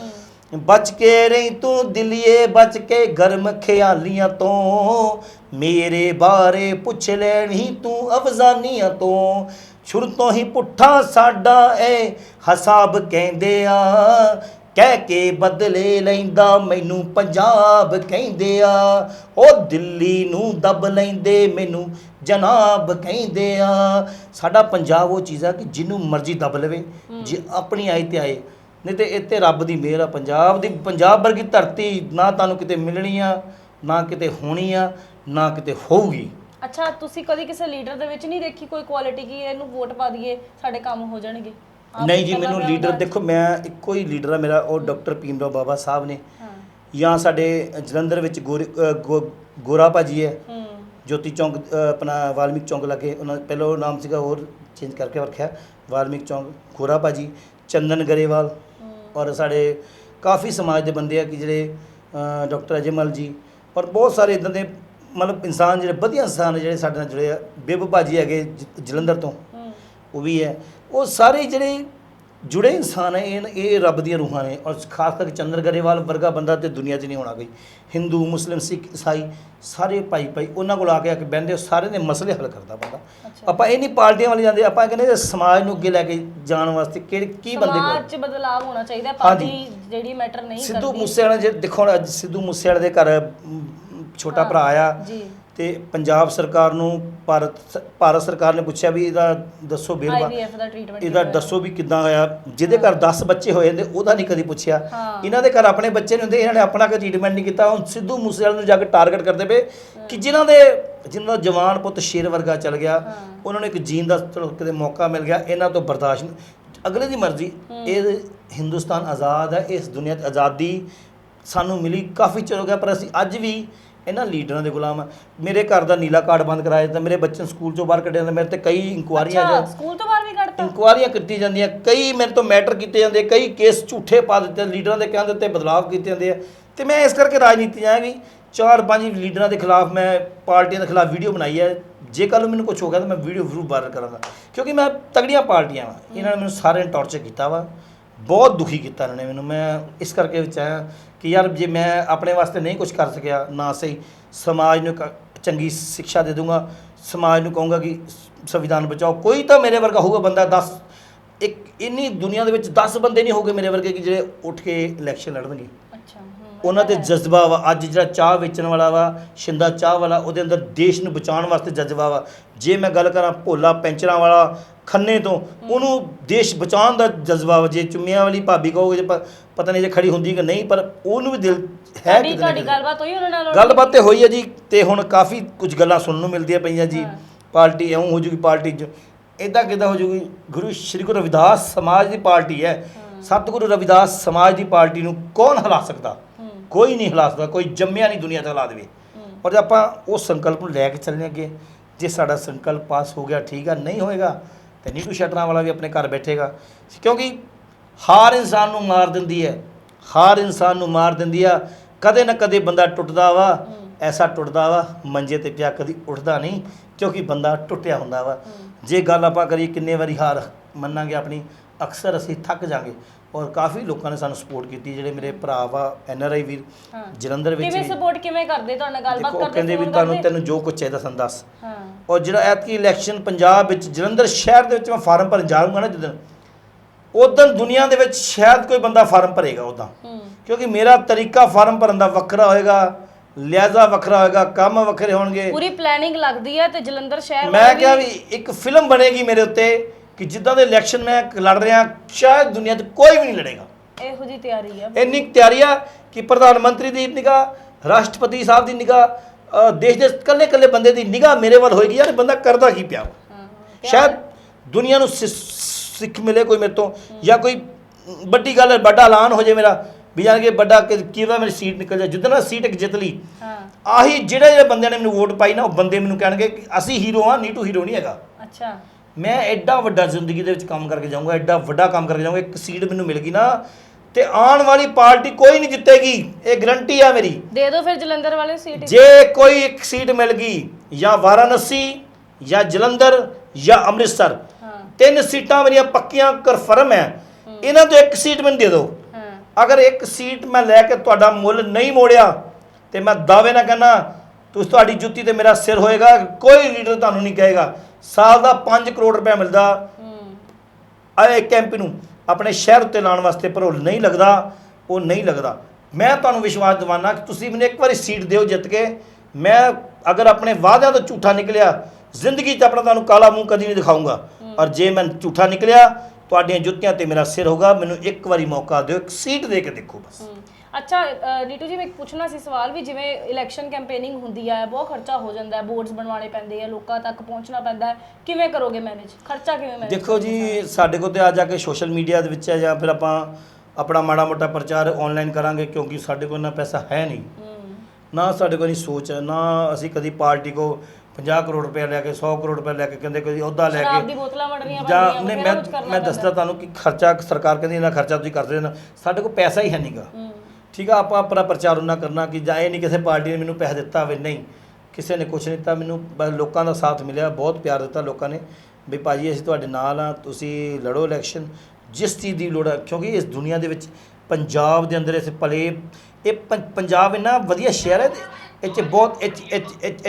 ਬਚ ਕੇ ਰਹੀ ਤੂੰ ਦਿਲੀਏ ਬਚ ਕੇ ਗਰਮ ਖਿਆਲੀਆਂ ਤੋਂ। ਮੇਰੇ ਬਾਰੇ ਪੁੱਛ ਲੈਣੀ ਤੂੰ ਅਫਜ਼ਾਨੀਆਂ ਤੋਂ। ਸ਼ੁਰੂ ਤੋਂ ਹੀ ਪੁੱਠਾ ਸਾਡਾ ਏ ਹਸਾਬ ਕਹਿੰਦੇ ਆ। ਕਹਿ ਕੇ ਬਦਲੇ ਲੈਂਦਾ ਮੈਨੂੰ ਪੰਜਾਬ ਕਹਿੰਦੇ ਆ। ਉਹ ਦਿੱਲੀ ਨੂੰ ਦਬ ਲੈਂਦੇ ਮੈਨੂੰ ਜਨਾਬ ਕਹਿੰਦੇ ਆ। ਸਾਡਾ ਪੰਜਾਬ ਉਹ ਚੀਜ਼ ਆ ਕਿ ਜਿਹਨੂੰ ਮਰਜ਼ੀ ਦਬ ਲਵੇ ਜੇ ਆਪਣੀ ਆਈ ਤੇ ਆਏ। ਨਹੀਂ ਤੇ ਇੱਥੇ ਰੱਬ ਦੀ ਮਿਹਰ ਆ ਪੰਜਾਬ ਦੀ ਪੰਜਾਬ ਵਰਗੀ ਧਰਤੀ ਨਾ ਤੁਹਾਨੂੰ ਕਿਤੇ ਮਿਲਣੀ ਆ ਨਾ ਕਿਤੇ ਹੋਣੀ ਆ ਨਾ ਕਿਤੇ ਹੋਊਗੀ। ਅੱਛਾ ਤੁਸੀਂ ਕਦੀ ਕਿਸੇ ਲੀਡਰ ਦੇ ਵਿੱਚ ਨਹੀਂ ਦੇਖੀ ਕੋਈ ਕੁਆਲਿਟੀ ਕੀ ਇਹਨੂੰ ਵੋਟ ਪਾ ਦਈਏ ਸਾਡੇ ਕੰਮ ਹੋ ਜਾਣਗੇ? ਨਹੀਂ ਜੀ ਮੈਨੂੰ ਲੀਡਰ। ਦੇਖੋ ਮੈਂ ਇੱਕੋ ਹੀ ਲੀਡਰ ਆ ਮੇਰਾ ਉਹ ਡਾਕਟਰ ਭੀਮਰਾਓ ਬਾਬਾ ਸਾਹਿਬ ਨੇ। ਜਾਂ ਸਾਡੇ ਜਲੰਧਰ ਵਿੱਚ ਗੋਰੇ- ਭਾਜੀ ਹੈ। ਹੂੰ। ਜੋਤੀ ਚੌਂਕ ਆਪਣਾ ਵਾਲਮੀਕ ਚੌਂਕ ਲੱਗੇ ਉਹਨਾਂ ਪਹਿਲਾਂ ਉਹ ਨਾਮ ਸੀਗਾ ਹੋਰ ਚੇਂਜ ਕਰਕੇ ਰੱਖਿਆ। ਵਾਲਮੀਕ ਚੌਂਕ ਗੋਰਾ ਭਾਜੀ ਚੰਦਨ ਗਰੇਵਾਲ ਔਰ ਸਾਡੇ ਕਾਫੀ ਸਮਾਜ ਦੇ ਬੰਦੇ ਆ ਕਿ ਜਿਹੜੇ ਡਾਕਟਰ ਅਜੇਮਲ ਜੀ। ਔਰ ਬਹੁਤ ਸਾਰੇ ਇਦਾਂ ਦੇ ਮਤਲਬ ਇਨਸਾਨ ਜਿਹੜੇ ਵਧੀਆ ਇਨਸਾਨ ਜਿਹੜੇ ਸਾਡੇ ਨਾਲ ਜੁੜੇ ਆ। ਬੇਬੂ ਭਾਜੀ ਹੈਗੇ ਜਲੰਧਰ ਤੋਂ। ਉਹ ਵੀ ਹੈ। ਉਹ ਸਾਰੇ ਜਿਹੜੇ ਜੁੜੇ ਇਨਸਾਨ ਹੈ ਇਹ ਰੱਬ ਦੀਆਂ ਰੂਹਾਂ ਨੇ। ਔਰ ਖਾਸ ਕਰਕੇ ਚੰਦਰ ਗਰੇਵਾਲ ਵਰਗਾ ਬੰਦਾ ਤੇ ਦੁਨੀਆ 'ਚ ਨਹੀਂ ਹੋਣਾ ਕੋਈ। ਹਿੰਦੂ ਮੁਸਲਿਮ ਸਿੱਖ ਈਸਾਈ ਸਾਰੇ ਭਾਈ ਭਾਈ ਉਹਨਾਂ ਕੋਲ ਆ ਕੇ ਆ ਕੇ ਬਹਿੰਦੇ ਸਾਰੇ ਦੇ ਮਸਲੇ ਹੱਲ ਕਰਦਾ ਬੰਦਾ। ਆਪਾਂ ਇਹ ਨਹੀਂ ਪਾਰਟੀਆਂ ਵਾਲੇ ਜਾਂਦੇ ਆਪਾਂ ਕਹਿੰਦੇ ਸਮਾਜ ਨੂੰ ਅੱਗੇ ਲੈ ਕੇ ਜਾਣ ਵਾਸਤੇ ਕਿਹੜੇ ਕੀ ਬੰਦੇ ਕੋਲ ਸਮਾਜ 'ਚ ਬਦਲਾਅ ਹੋਣਾ ਚਾਹੀਦਾ। ਪਾਰਟੀ ਜਿਹੜੀ ਮੈਟਰ ਨਹੀਂ ਕਰਦੀ। ਸਿੱਧੂ ਮੂਸੇਵਾਲਾ ਜੇ ਦੇਖੋ ਅੱਜ ਸਿੱਧੂ ਮੂਸੇਵਾਲੇ ਦੇ ਘਰ ਛੋਟਾ ਭਰਾ ਆ। ਜੀ। ਤੇ ਪੰਜਾਬ ਸਰਕਾਰ ਨੂੰ ਭਾਰਤ ਸ- ਭਾਰਤ ਸਰਕਾਰ ਨੇ ਪੁੱਛਿਆ ਵੀ ਇਹਦਾ ਦੱਸੋ ਬੇਲਵਾ ਆਈਵੀਐਫ ਦਾ ਟ੍ਰੀਟਮੈਂਟ ਇਹਦਾ ਦੱਸੋ ਵੀ ਕਿੱਦਾਂ ਹੋਇਆ। ਜਿਹਦੇ ਘਰ 10 ਬੱਚੇ ਹੋਏ ਨੇ ਉਹਦਾ ਨਹੀਂ ਕਦੀ ਪੁੱਛਿਆ। ਹਾਂ। ਇਹਨਾਂ ਦੇ ਘਰ ਆਪਣੇ ਬੱਚੇ ਨਹੀਂ ਹੁੰਦੇ ਇਹਨਾਂ ਨੇ ਆਪਣਾ ਕੋਈ ਟ੍ਰੀਟਮੈਂਟ ਨਹੀਂ ਕੀਤਾ। ਹੁਣ ਸਿੱਧੂ ਮੂਸੇਵਾਲੇ ਨੂੰ ਜਾ ਕੇ ਟਾਰਗੇਟ ਕਰਦੇ ਪਏ ਕਿ ਜਿਨ੍ਹਾਂ ਦੇ ਜਿਨ੍ਹਾਂ ਦਾ ਜਵਾਨ ਪੁੱਤ ਸ਼ੇਰ ਵਰਗਾ ਚੱਲ ਗਿਆ। ਉਹਨਾਂ ਨੂੰ ਇੱਕ ਜੀਣ ਦਾ ਚਲੋ ਕਿਤੇ ਮੌਕਾ ਮਿਲ ਗਿਆ ਇਹਨਾਂ ਤੋਂ ਬਰਦਾਸ਼ਤ ਨਹੀਂ। ਅਗਲੇ ਦੀ ਮਰਜ਼ੀ। ਇਹ ਹਿੰਦੁਸਤਾਨ ਆਜ਼ਾਦ ਹੈ ਇਸ ਦੁਨੀਆ 'ਚ ਆਜ਼ਾਦੀ ਸਾਨੂੰ ਮਿਲੀ ਕਾਫੀ ਚਿਰ ਹੋ ਗਿਆ ਪਰ ਅਸੀਂ ਅੱਜ ਵੀ ਇਹਨਾਂ ਲੀਡਰਾਂ ਦੇ ਗੁਲਾਮ ਆ। ਮੇਰੇ ਘਰ ਦਾ ਨੀਲਾ ਕਾਰਡ ਬੰਦ ਕਰਾਇਆ ਜਾਂਦਾ ਮੇਰੇ ਬੱਚੇ ਨੂੰ ਸਕੂਲ ਚੋਂ ਬਾਹਰ ਕੱਢਿਆ ਜਾਂਦਾ ਮੇਰੇ ਤੇ ਕਈ ਇਨਕੁਆਰੀਆਂ ਅੱਛਾ ਜਾਂ ਸਕੂਲ ਤੋਂ ਬਾਹਰ ਵੀ ਕੱਢਤਾ? ਇਨਕੁਆਰੀਆਂ ਕੀਤੀ ਜਾਂਦੀਆਂ ਕਈ ਮੇਰੇ ਤੋਂ ਮੈਟਰ ਕੀਤੇ ਜਾਂਦੇ ਕਈ ਕੇਸ ਝੂਠੇ ਪਾ ਦਿੱਤੇ ਲੀਡਰਾਂ ਦੇ ਕਹਿਣ ਦੇ ਉੱਤੇ ਬਦਲਾਅ ਕੀਤੇ ਜਾਂਦੇ ਆ। ਤੇ ਮੈਂ ਇਸ ਕਰਕੇ ਰਾਜਨੀਤੀ ਜਾਏਗੀ ਚਾਰ ਪੰਜ ਲੀਡਰਾਂ ਦੇ ਖਿਲਾਫ ਮੈਂ ਪਾਰਟੀਆਂ ਦੇ ਖਿਲਾਫ ਵੀਡੀਓ ਬਣਾਈ ਹੈ ਜੇ ਕੱਲ ਨੂੰ ਮੈਨੂੰ ਕੁਝ ਹੋ ਗਿਆ ਤਾਂ ਮੈਂ ਵੀਡੀਓ ਜ਼ਰੂਰ ਵਾਇਰਲ ਕਰਾਂਗਾ। ਕਿਉਂਕਿ ਮੈਂ ਤਗੜੀਆਂ ਪਾਰਟੀਆਂ ਵਾ। ਇਹਨਾਂ ਨੇ ਮੈਨੂੰ ਸਾਰਿਆਂ ਨੇ ਟੌਰਚਰ ਕੀਤਾ ਵਾ। ਬਹੁਤ ਦੁਖੀ ਕੀਤਾ ਇਹਨਾਂ ਨੇ ਮੈਨੂੰ। ਮੈਂ ਇਸ ਕਰਕੇ ਵਿੱਚ ਆਇਆ ਕਿ ਯਾਰ ਜੇ ਮੈਂ ਆਪਣੇ ਵਾਸਤੇ ਨਹੀਂ ਕੁਝ ਕਰ ਸਕਿਆ ਨਾ ਸਹੀ ਸਮਾਜ ਨੂੰ ਚੰਗੀ ਸਿੱਖਿਆ ਦੇ ਦੂੰਗਾ ਸਮਾਜ ਨੂੰ ਕਹੂੰਗਾ ਕਿ ਸੰਵਿਧਾਨ ਬਚਾਓ। ਕੋਈ ਤਾਂ ਮੇਰੇ ਵਰਗਾ ਹੋਊਗਾ ਬੰਦਾ 10 ਇੱਕ ਇੰਨੀ ਦੁਨੀਆ ਦੇ ਵਿੱਚ 10 ਬੰਦੇ ਨਹੀਂ ਹੋਗੇ ਮੇਰੇ ਵਰਗੇ ਕਿ ਜਿਹੜੇ ਉੱਠ ਕੇ ਇਲੈਕਸ਼ਨ ਲੜਨਗੇ। ਅੱਛਾ ਉਹਨਾਂ ਤੇ। ਜਜ਼ਬਾ ਵਾ ਅੱਜ ਜਿਹੜਾ ਚਾਹ ਵੇਚਣ ਵਾਲਾ ਵਾ ਸ਼ਿੰਦਾ ਚਾਹ ਵਾਲਾ ਉਹਦੇ ਅੰਦਰ ਦੇਸ਼ ਨੂੰ ਬਚਾਉਣ ਵਾਸਤੇ ਜਜ਼ਬਾ ਵਾ। ਜੇ ਮੈਂ ਗੱਲ ਕਰਾਂ ਭੋਲਾ ਪੈਂਚਰਾਂ ਵਾਲਾ ਖੰਨੇ ਤੋਂ ਉਹਨੂੰ ਦੇਸ਼ ਬਚਾਉਣ ਦਾ ਜਜ਼ਬਾ ਵਾ। ਜੇ ਚੁੰਮੀਆਂ ਵਾਲੀ ਭਾਬੀ ਕਹੋਗੇ ਜੇ ਪਤਾ ਨਹੀਂ ਜੇ ਖੜੀ ਹੁੰਦੀ ਕਿ ਨਹੀਂ ਪਰ ਉਹਨੂੰ ਵੀ ਦਿਲ ਹੈ ਤੁਹਾਡੀ ਕਿਤੇ ਨਾ ਤੁਹਾਡੀ ਕਿਤੇ। ਗੱਲਬਾਤ ਹੋਈ ਉਹਨਾਂ ਨਾਲ ਗੱਲਬਾਤ ਤੇ ਹੋਈ ਹੈ ਜੀ ਤੇ ਹੁਣ ਕਾਫੀ ਕੁਝ ਗੱਲਾਂ ਸੁਣਨ ਨੂੰ ਮਿਲਦੀਆਂ ਪਈਆਂ ਜੀ। ਪਾਰਟੀ ਐਉਂ ਹੋ ਜੂਗੀ ਪਾਰਟੀ ਚ ਇਦਾਂ ਕਿਦਾਂ ਹੋ ਜੂਗੀ? ਗੁਰੂ ਸ਼੍ਰੀ ਗੁਰੂ ਰਵਿਦਾਸ ਸਮਾਜ ਦੀ ਪਾਰਟੀ ਹੈ। ਸਤਿਗੁਰੂ ਰਵਿਦਾਸ ਸਮਾਜ ਦੀ ਪਾਰਟੀ ਨੂੰ ਕੌਣ ਹਿਲਾ ਸਕਦਾ? ਹੂੰ। ਕੋਈ ਨਹੀਂ ਹਿਲਾ ਸਕਦਾ ਕੋਈ ਜੰਮਿਆ ਨਹੀਂ ਦੁਨੀਆ ਤੇ ਹਿਲਾ ਦੇਵੇ। ਹੂੰ। ਔਰ ਜੇ ਆਪਾਂ ਉਸ ਸੰਕਲਪ ਨੂੰ ਲੈ ਕੇ ਚੱਲਨੇ ਅੱਗੇ ਜੇ ਸਾਡਾ ਸੰਕਲਪ ਪਾਸ ਹੋ ਗਿਆ ਠੀਕ ਆ ਨਹੀਂ ਹੋਏਗਾ ਤੇ ਨੀਟੂ ਸ਼ਟਰਾਂ ਵਾਲਾ ਵੀ ਆਪਣੇ ਘਰ ਬੈਠੇਗਾ। ਕਿਉਂਕਿ ਹਾਰ ਇਨਸਾਨ ਨੂੰ ਮਾਰ ਦਿੰਦੀ ਹੈ ਹਾਰ ਇਨਸਾਨ ਨੂੰ ਮਾਰ ਦਿੰਦੀ ਆ। ਕਦੇ ਨਾ ਕਦੇ ਬੰਦਾ ਟੁੱਟਦਾ ਵਾ। ਐਸਾ ਟੁੱਟਦਾ ਵਾ ਮੰਜੇ ਤੇ ਪਿਆ ਕਦੀ ਉੱਠਦਾ ਨਹੀਂ ਕਿਉਂਕਿ ਬੰਦਾ ਟੁੱਟਿਆ ਹੁੰਦਾ ਵਾ। ਜੇ ਗੱਲ ਆਪਾਂ ਕਰੀ ਕਿੰਨੇ ਵਾਰੀ ਹਾਰ ਮੰਨਾਂਗੇ ਆਪਣੀ ਅਕਸਰ ਅਸੀਂ ਥੱਕ ਜਾਾਂਗੇ। ਔਰ ਕਾਫੀ ਲੋਕਾਂ ਨੇ ਸਾਨੂੰ ਸਪੋਰਟ ਕੀਤੀ ਜਿਹੜੇ ਮੇਰੇ ਭਰਾ ਵਾ ਐਨ ਆਰ ਆਈ ਵੀਰ ਜਲੰਧਰ ਵਿੱਚ ਕਿਵੇਂ ਸਪੋਰਟ ਕਿਵੇਂ ਕਰਦੇ ਤੁਹਾਡੇ ਨਾਲ? ਗੱਲਬਾਤ ਕਰਦੇ ਕਹਿੰਦੇ ਵੀ ਤੁਹਾਨੂੰ? ਤੈਨੂੰ ਜੋ ਕੁਝ ਚਾਹੀਦਾ ਸਾਨੂੰ ਦੱਸ। ਹਾਂ। ਔਰ ਜਿਹੜਾ ਐਤਕੀ ਇਲੈਕਸ਼ਨ ਪੰਜਾਬ ਵਿੱਚ ਜਲੰਧਰ ਸ਼ਹਿਰ ਦੇ ਵਿੱਚ ਮੈਂ ਫਾਰਮ ਭਰਨ ਜਾਊਂਗਾ ਨਾ ਜਦੋਂ ਉਦੋਂ ਦੁਨੀਆ ਦੇ ਵਿੱਚ ਸ਼ਾਇਦ ਕੋਈ ਬੰਦਾ ਫਾਰਮ ਭਰੇਗਾ ਉਦਾਂ। ਕਿਉਂਕਿ ਮੇਰਾ ਤਰੀਕਾ ਫਾਰਮ ਭਰਨ ਦਾ ਵੱਖਰਾ ਹੋਏਗਾ ਲਿਆਜ਼ਾ ਵੱਖਰਾ ਹੋਏਗਾ ਕੰਮ ਵੱਖਰੇ ਹੋਣਗੇ। ਪੂਰੀ ਪਲੈਨਿੰਗ ਲੱਗਦੀ ਹੈ ਤੇ ਜਲੰਧਰ ਸ਼ਹਿਰ ਮੈਂ ਕਿਹਾ ਵੀ ਇੱਕ ਫਿਲਮ ਬਣੇਗੀ ਮੇਰੇ ਉੱਤੇ ਕਿ ਜਿੱਦਾਂ ਦੇ ਇਲੈਕਸ਼ਨ ਮੈਂ ਲੜ ਰਿਹਾ ਸ਼ਾਇਦ ਦੁਨੀਆ 'ਚ ਕੋਈ ਵੀ ਨਹੀਂ ਲੜੇਗਾ। ਇਹੋ ਜੀ ਤਿਆਰੀ ਹੈ ਇੰਨੀ ਤਿਆਰੀ ਆ ਕਿ ਪ੍ਰਧਾਨ ਮੰਤਰੀ ਦੀ ਨਿਗਾਹ ਰਾਸ਼ਟਰਪਤੀ ਸਾਹਿਬ ਦੀ ਨਿਗਾਹ ਦੇਸ਼ ਦੇ ਇਕੱਲੇ ਇਕੱਲੇ ਬੰਦੇ ਦੀ ਨਿਗਾਹ ਮੇਰੇ ਵੱਲ ਹੋਏਗੀ ਯਾਰ ਬੰਦਾ ਕਰਦਾ ਕੀ ਪਿਆ। ਸ਼ਾਇਦ ਦੁਨੀਆ ਨੂੰ ਸਿੱਖ ਮਿਲੇ ਕੋਈ ਮੇਰੇ ਤੋਂ ਜਾਂ ਕੋਈ ਵੱਡੀ ਗੱਲ ਵੱਡਾ ਐਲਾਨ ਹੋ ਜਾਏ ਮੇਰਾ ਵੀ ਜਾਣ ਕੇ ਵੱਡਾ ਕਿਵੇਂ ਮੇਰੀ ਸੀਟ ਨਿਕਲ ਜਾਏ। ਜਿੱਦਾਂ ਨਾ ਸੀਟ ਇੱਕ ਜਿੱਤ ਲਈ ਹਾਂ। ਆਹੀ ਜਿਹੜੇ ਜਿਹੜੇ ਬੰਦਿਆਂ ਨੇ ਮੈਨੂੰ ਵੋਟ ਪਾਈ ਨਾ ਉਹ ਬੰਦੇ ਮੈਨੂੰ ਕਹਿਣਗੇ ਕਿ ਅਸੀਂ ਹੀਰੋ ਹਾਂ ਨੀਟੂ ਹੀਰੋ ਨਹੀਂ ਹੈਗਾ। ਅੱਛਾ। ਮੈਂ ਐਡਾ ਵੱਡਾ ਜ਼ਿੰਦਗੀ ਦੇ ਵਿੱਚ ਕੰਮ ਕਰਕੇ ਜਾਊਂਗਾ ਐਡਾ ਵੱਡਾ ਕੰਮ ਕਰਕੇ ਜਾਊਂਗਾ ਇੱਕ ਸੀਟ ਮੈਨੂੰ ਮਿਲ ਗਈ ਨਾ ਤੇ ਆਉਣ ਵਾਲੀ ਪਾਰਟੀ ਕੋਈ ਨਹੀਂ ਜਿੱਤੇਗੀ ਇਹ ਗਰੰਟੀ ਆ ਮੇਰੀ। ਦੇ ਦਿਓ ਫਿਰ ਜਲੰਧਰ ਵਾਲੇ ਸੀਟ ਜੇ ਕੋਈ ਇੱਕ ਸੀਟ ਮਿਲ ਗਈ ਜਾਂ ਵਾਰਾਣਸੀ ਜਾਂ ਜਲੰਧਰ ਜਾਂ ਅੰਮ੍ਰਿਤਸਰ ਤਿੰਨ ਸੀਟਾਂ ਮੇਰੀਆਂ ਪੱਕੀਆਂ ਕਨਫਰਮ ਹੈ। ਇਹਨਾਂ ਤੋਂ ਇੱਕ ਸੀਟ ਮੈਨੂੰ ਦੇ ਦਿਓ। ਅਗਰ ਇੱਕ ਸੀਟ ਮੈਂ ਲੈ ਕੇ ਤੁਹਾਡਾ ਮੁੱਲ ਨਹੀਂ ਮੋੜਿਆ ਤੇ ਮੈਂ ਦਾਅਵੇ ਨਾਲ ਕਹਿੰਦਾ ਤੁਸੀਂ ਤੁਹਾਡੀ ਜੁੱਤੀ ਤੇ ਮੇਰਾ ਸਿਰ ਹੋਏਗਾ ਕੋਈ ਲੀਡਰ ਤੁਹਾਨੂੰ ਨਹੀਂ ਕਹੇਗਾ। ਸਾਲ ਦਾ 5 ਕਰੋੜ ਰੁਪਏ ਮਿਲਦਾ। ਆਏ ਕੈਂਪ ਨੂੰ ਆਪਣੇ ਸ਼ਹਿਰ ਉੱਤੇ ਲਾਉਣ ਵਾਸਤੇ ਪਰ ਉਹ ਨਹੀਂ ਲੱਗਦਾ ਉਹ ਨਹੀਂ ਲੱਗਦਾ। ਮੈਂ ਤੁਹਾਨੂੰ ਵਿਸ਼ਵਾਸ ਦਿਵਾਨਾ ਕਿ ਤੁਸੀਂ ਮੈਨੂੰ ਇੱਕ ਵਾਰੀ ਸੀਟ ਦਿਓ ਜਿੱਤ ਕੇ। ਮੈਂ ਅਗਰ ਆਪਣੇ ਵਾਅਦਿਆਂ ਤੋਂ ਝੂਠਾ ਨਿਕਲਿਆ ਜ਼ਿੰਦਗੀ 'ਚ ਆਪਣਾ ਤੁਹਾਨੂੰ ਕਾਲਾ ਮੂੰਹ ਕਦੀ ਨਹੀਂ ਦਿਖਾਊਂਗਾ। ਔਰ ਜੇ ਮੈਂ ਝੂਠਾ ਨਿਕਲਿਆ ਤੁਹਾਡੀਆਂ ਜੁੱਤੀਆਂ ਤੇ ਮੇਰਾ ਸਿਰ ਹੋਗਾ ਮੈਨੂੰ ਇੱਕ ਵਾਰੀ ਮੌਕਾ ਦਿਓ ਇੱਕ ਸੀਟ ਦੇ ਕੇ ਦੇਖੋ ਬਸ। ਅੱਛਾ ਅ, ਨੀਟੂ ਜੀ ਮੈਂ ਇੱਕ ਪੁੱਛਣਾ ਸੀ ਸਵਾਲ ਵੀ ਜਿਵੇਂ ਇਲੈਕਸ਼ਨ ਕੈਂਪੇਨਿੰਗ ਹੁੰਦੀ ਹੈ ਬਹੁਤ ਖਰਚਾ ਹੋ ਜਾਂਦਾ ਹੈ ਬੋਰਡਸ ਬਣਵਾਉਣੇ ਪੈਂਦੇ ਆ ਲੋਕਾਂ ਤੱਕ ਪਹੁੰਚਣਾ ਪੈਂਦਾ ਹੈ ਕਿਵੇਂ ਕਰੋਗੇ ਮੈਨੇਜ ਖਰਚਾ ਕਿਵੇਂ ਮੈਨੇਜ ਦੇਖੋ ਜੀ ਸਾਡੇ ਕੋਲ ਤੇ ਆ ਜਾ ਕੇ ਸੋਸ਼ਲ ਮੀਡੀਆ ਦੇ ਵਿੱਚ ਹੈ ਜਾਂ ਫਿਰ ਆਪਾਂ ਆਪਣਾ ਮਾੜਾ ਮੋਟਾ ਪ੍ਰਚਾਰ ਆਨਲਾਈਨ ਕਰਾਂਗੇ ਕਿਉਂਕਿ ਸਾਡੇ ਕੋਲ ਨਾ ਪੈਸਾ ਹੈ ਨਹੀਂ। ਨਾ ਸਾਡੇ ਕੋਲ ਨਹੀਂ ਸੋਚ ਹੈ ਨਾ ਅਸੀਂ ਕਦੀ ਪਾਰਟੀ ਕੋ 50 ਕਰੋੜ ਰੁਪਏ ਲੈ ਕੇ 100 ਕਰੋੜ ਰੁਪਏ ਲੈ ਕੇ ਕਹਿੰਦੇ ਕੋਈ ਅਹੁਦਾ ਲੈ ਸ਼ਰਾਬ ਦੀ ਕੇ ਬੋਤਲਾਂ ਵੰਡਣੀਆਂ ਜਾਂ ਪੈਂਦੀਆਂ ਨਹੀਂ ਮੈਂ ਕਰਨਾ ਮੈਂ ਦੱਸਦਾ। ਤੁਹਾਨੂੰ ਕਿ ਖਰਚਾ ਸਰਕਾਰ ਕਹਿੰਦੀ ਨਾ ਖਰਚਾ ਤੁਸੀਂ ਕਰਦੇ ਨਾ ਸਾਡੇ ਕੋਲ ਪੈਸਾ ਹੀ ਹੈ ਨਹੀਂਗਾ ਹਮ, ਠੀਕ ਆ ਆਪਾਂ ਆਪਣਾ ਪ੍ਰਚਾਰ ਉਹਨਾਂ ਕਰਨਾ ਕਿ ਜਾਂ ਇਹ ਨਹੀਂ ਕਿਸੇ ਪਾਰਟੀ ਨੇ ਮੈਨੂੰ ਪੈਸੇ ਦਿੱਤਾ ਹੋਵੇ ਨਹੀਂ। ਕਿਸੇ ਨੇ ਕੁਛ ਨਹੀਂ ਦਿੱਤਾ ਮੈਨੂੰ ਬਸ ਲੋਕਾਂ ਦਾ ਸਾਥ ਮਿਲਿਆ ਬਹੁਤ ਪਿਆਰ ਦਿੱਤਾ ਲੋਕਾਂ ਨੇ ਵੀ ਭਾਜੀ ਅਸੀਂ ਤੁਹਾਡੇ ਨਾਲ ਆ ਤੁਸੀਂ ਲੜੋ ਇਲੈਕਸ਼ਨ। ਜਿਸ ਚੀਜ਼ ਦੀ ਲੋੜ ਹੈ ਕਿਉਂਕਿ ਇਸ ਦੁਨੀਆ ਦੇ ਵਿੱਚ ਪੰਜਾਬ ਦੇ ਅੰਦਰ ਇਸ ਪਲੇ ਇਹ ਪੰ- ਪੰਜਾਬ ਇੰਨਾ ਵਧੀਆ ਸ਼ਹਿਰ ਹੈ ਤੇ 'ਚ ਬਹੁਤ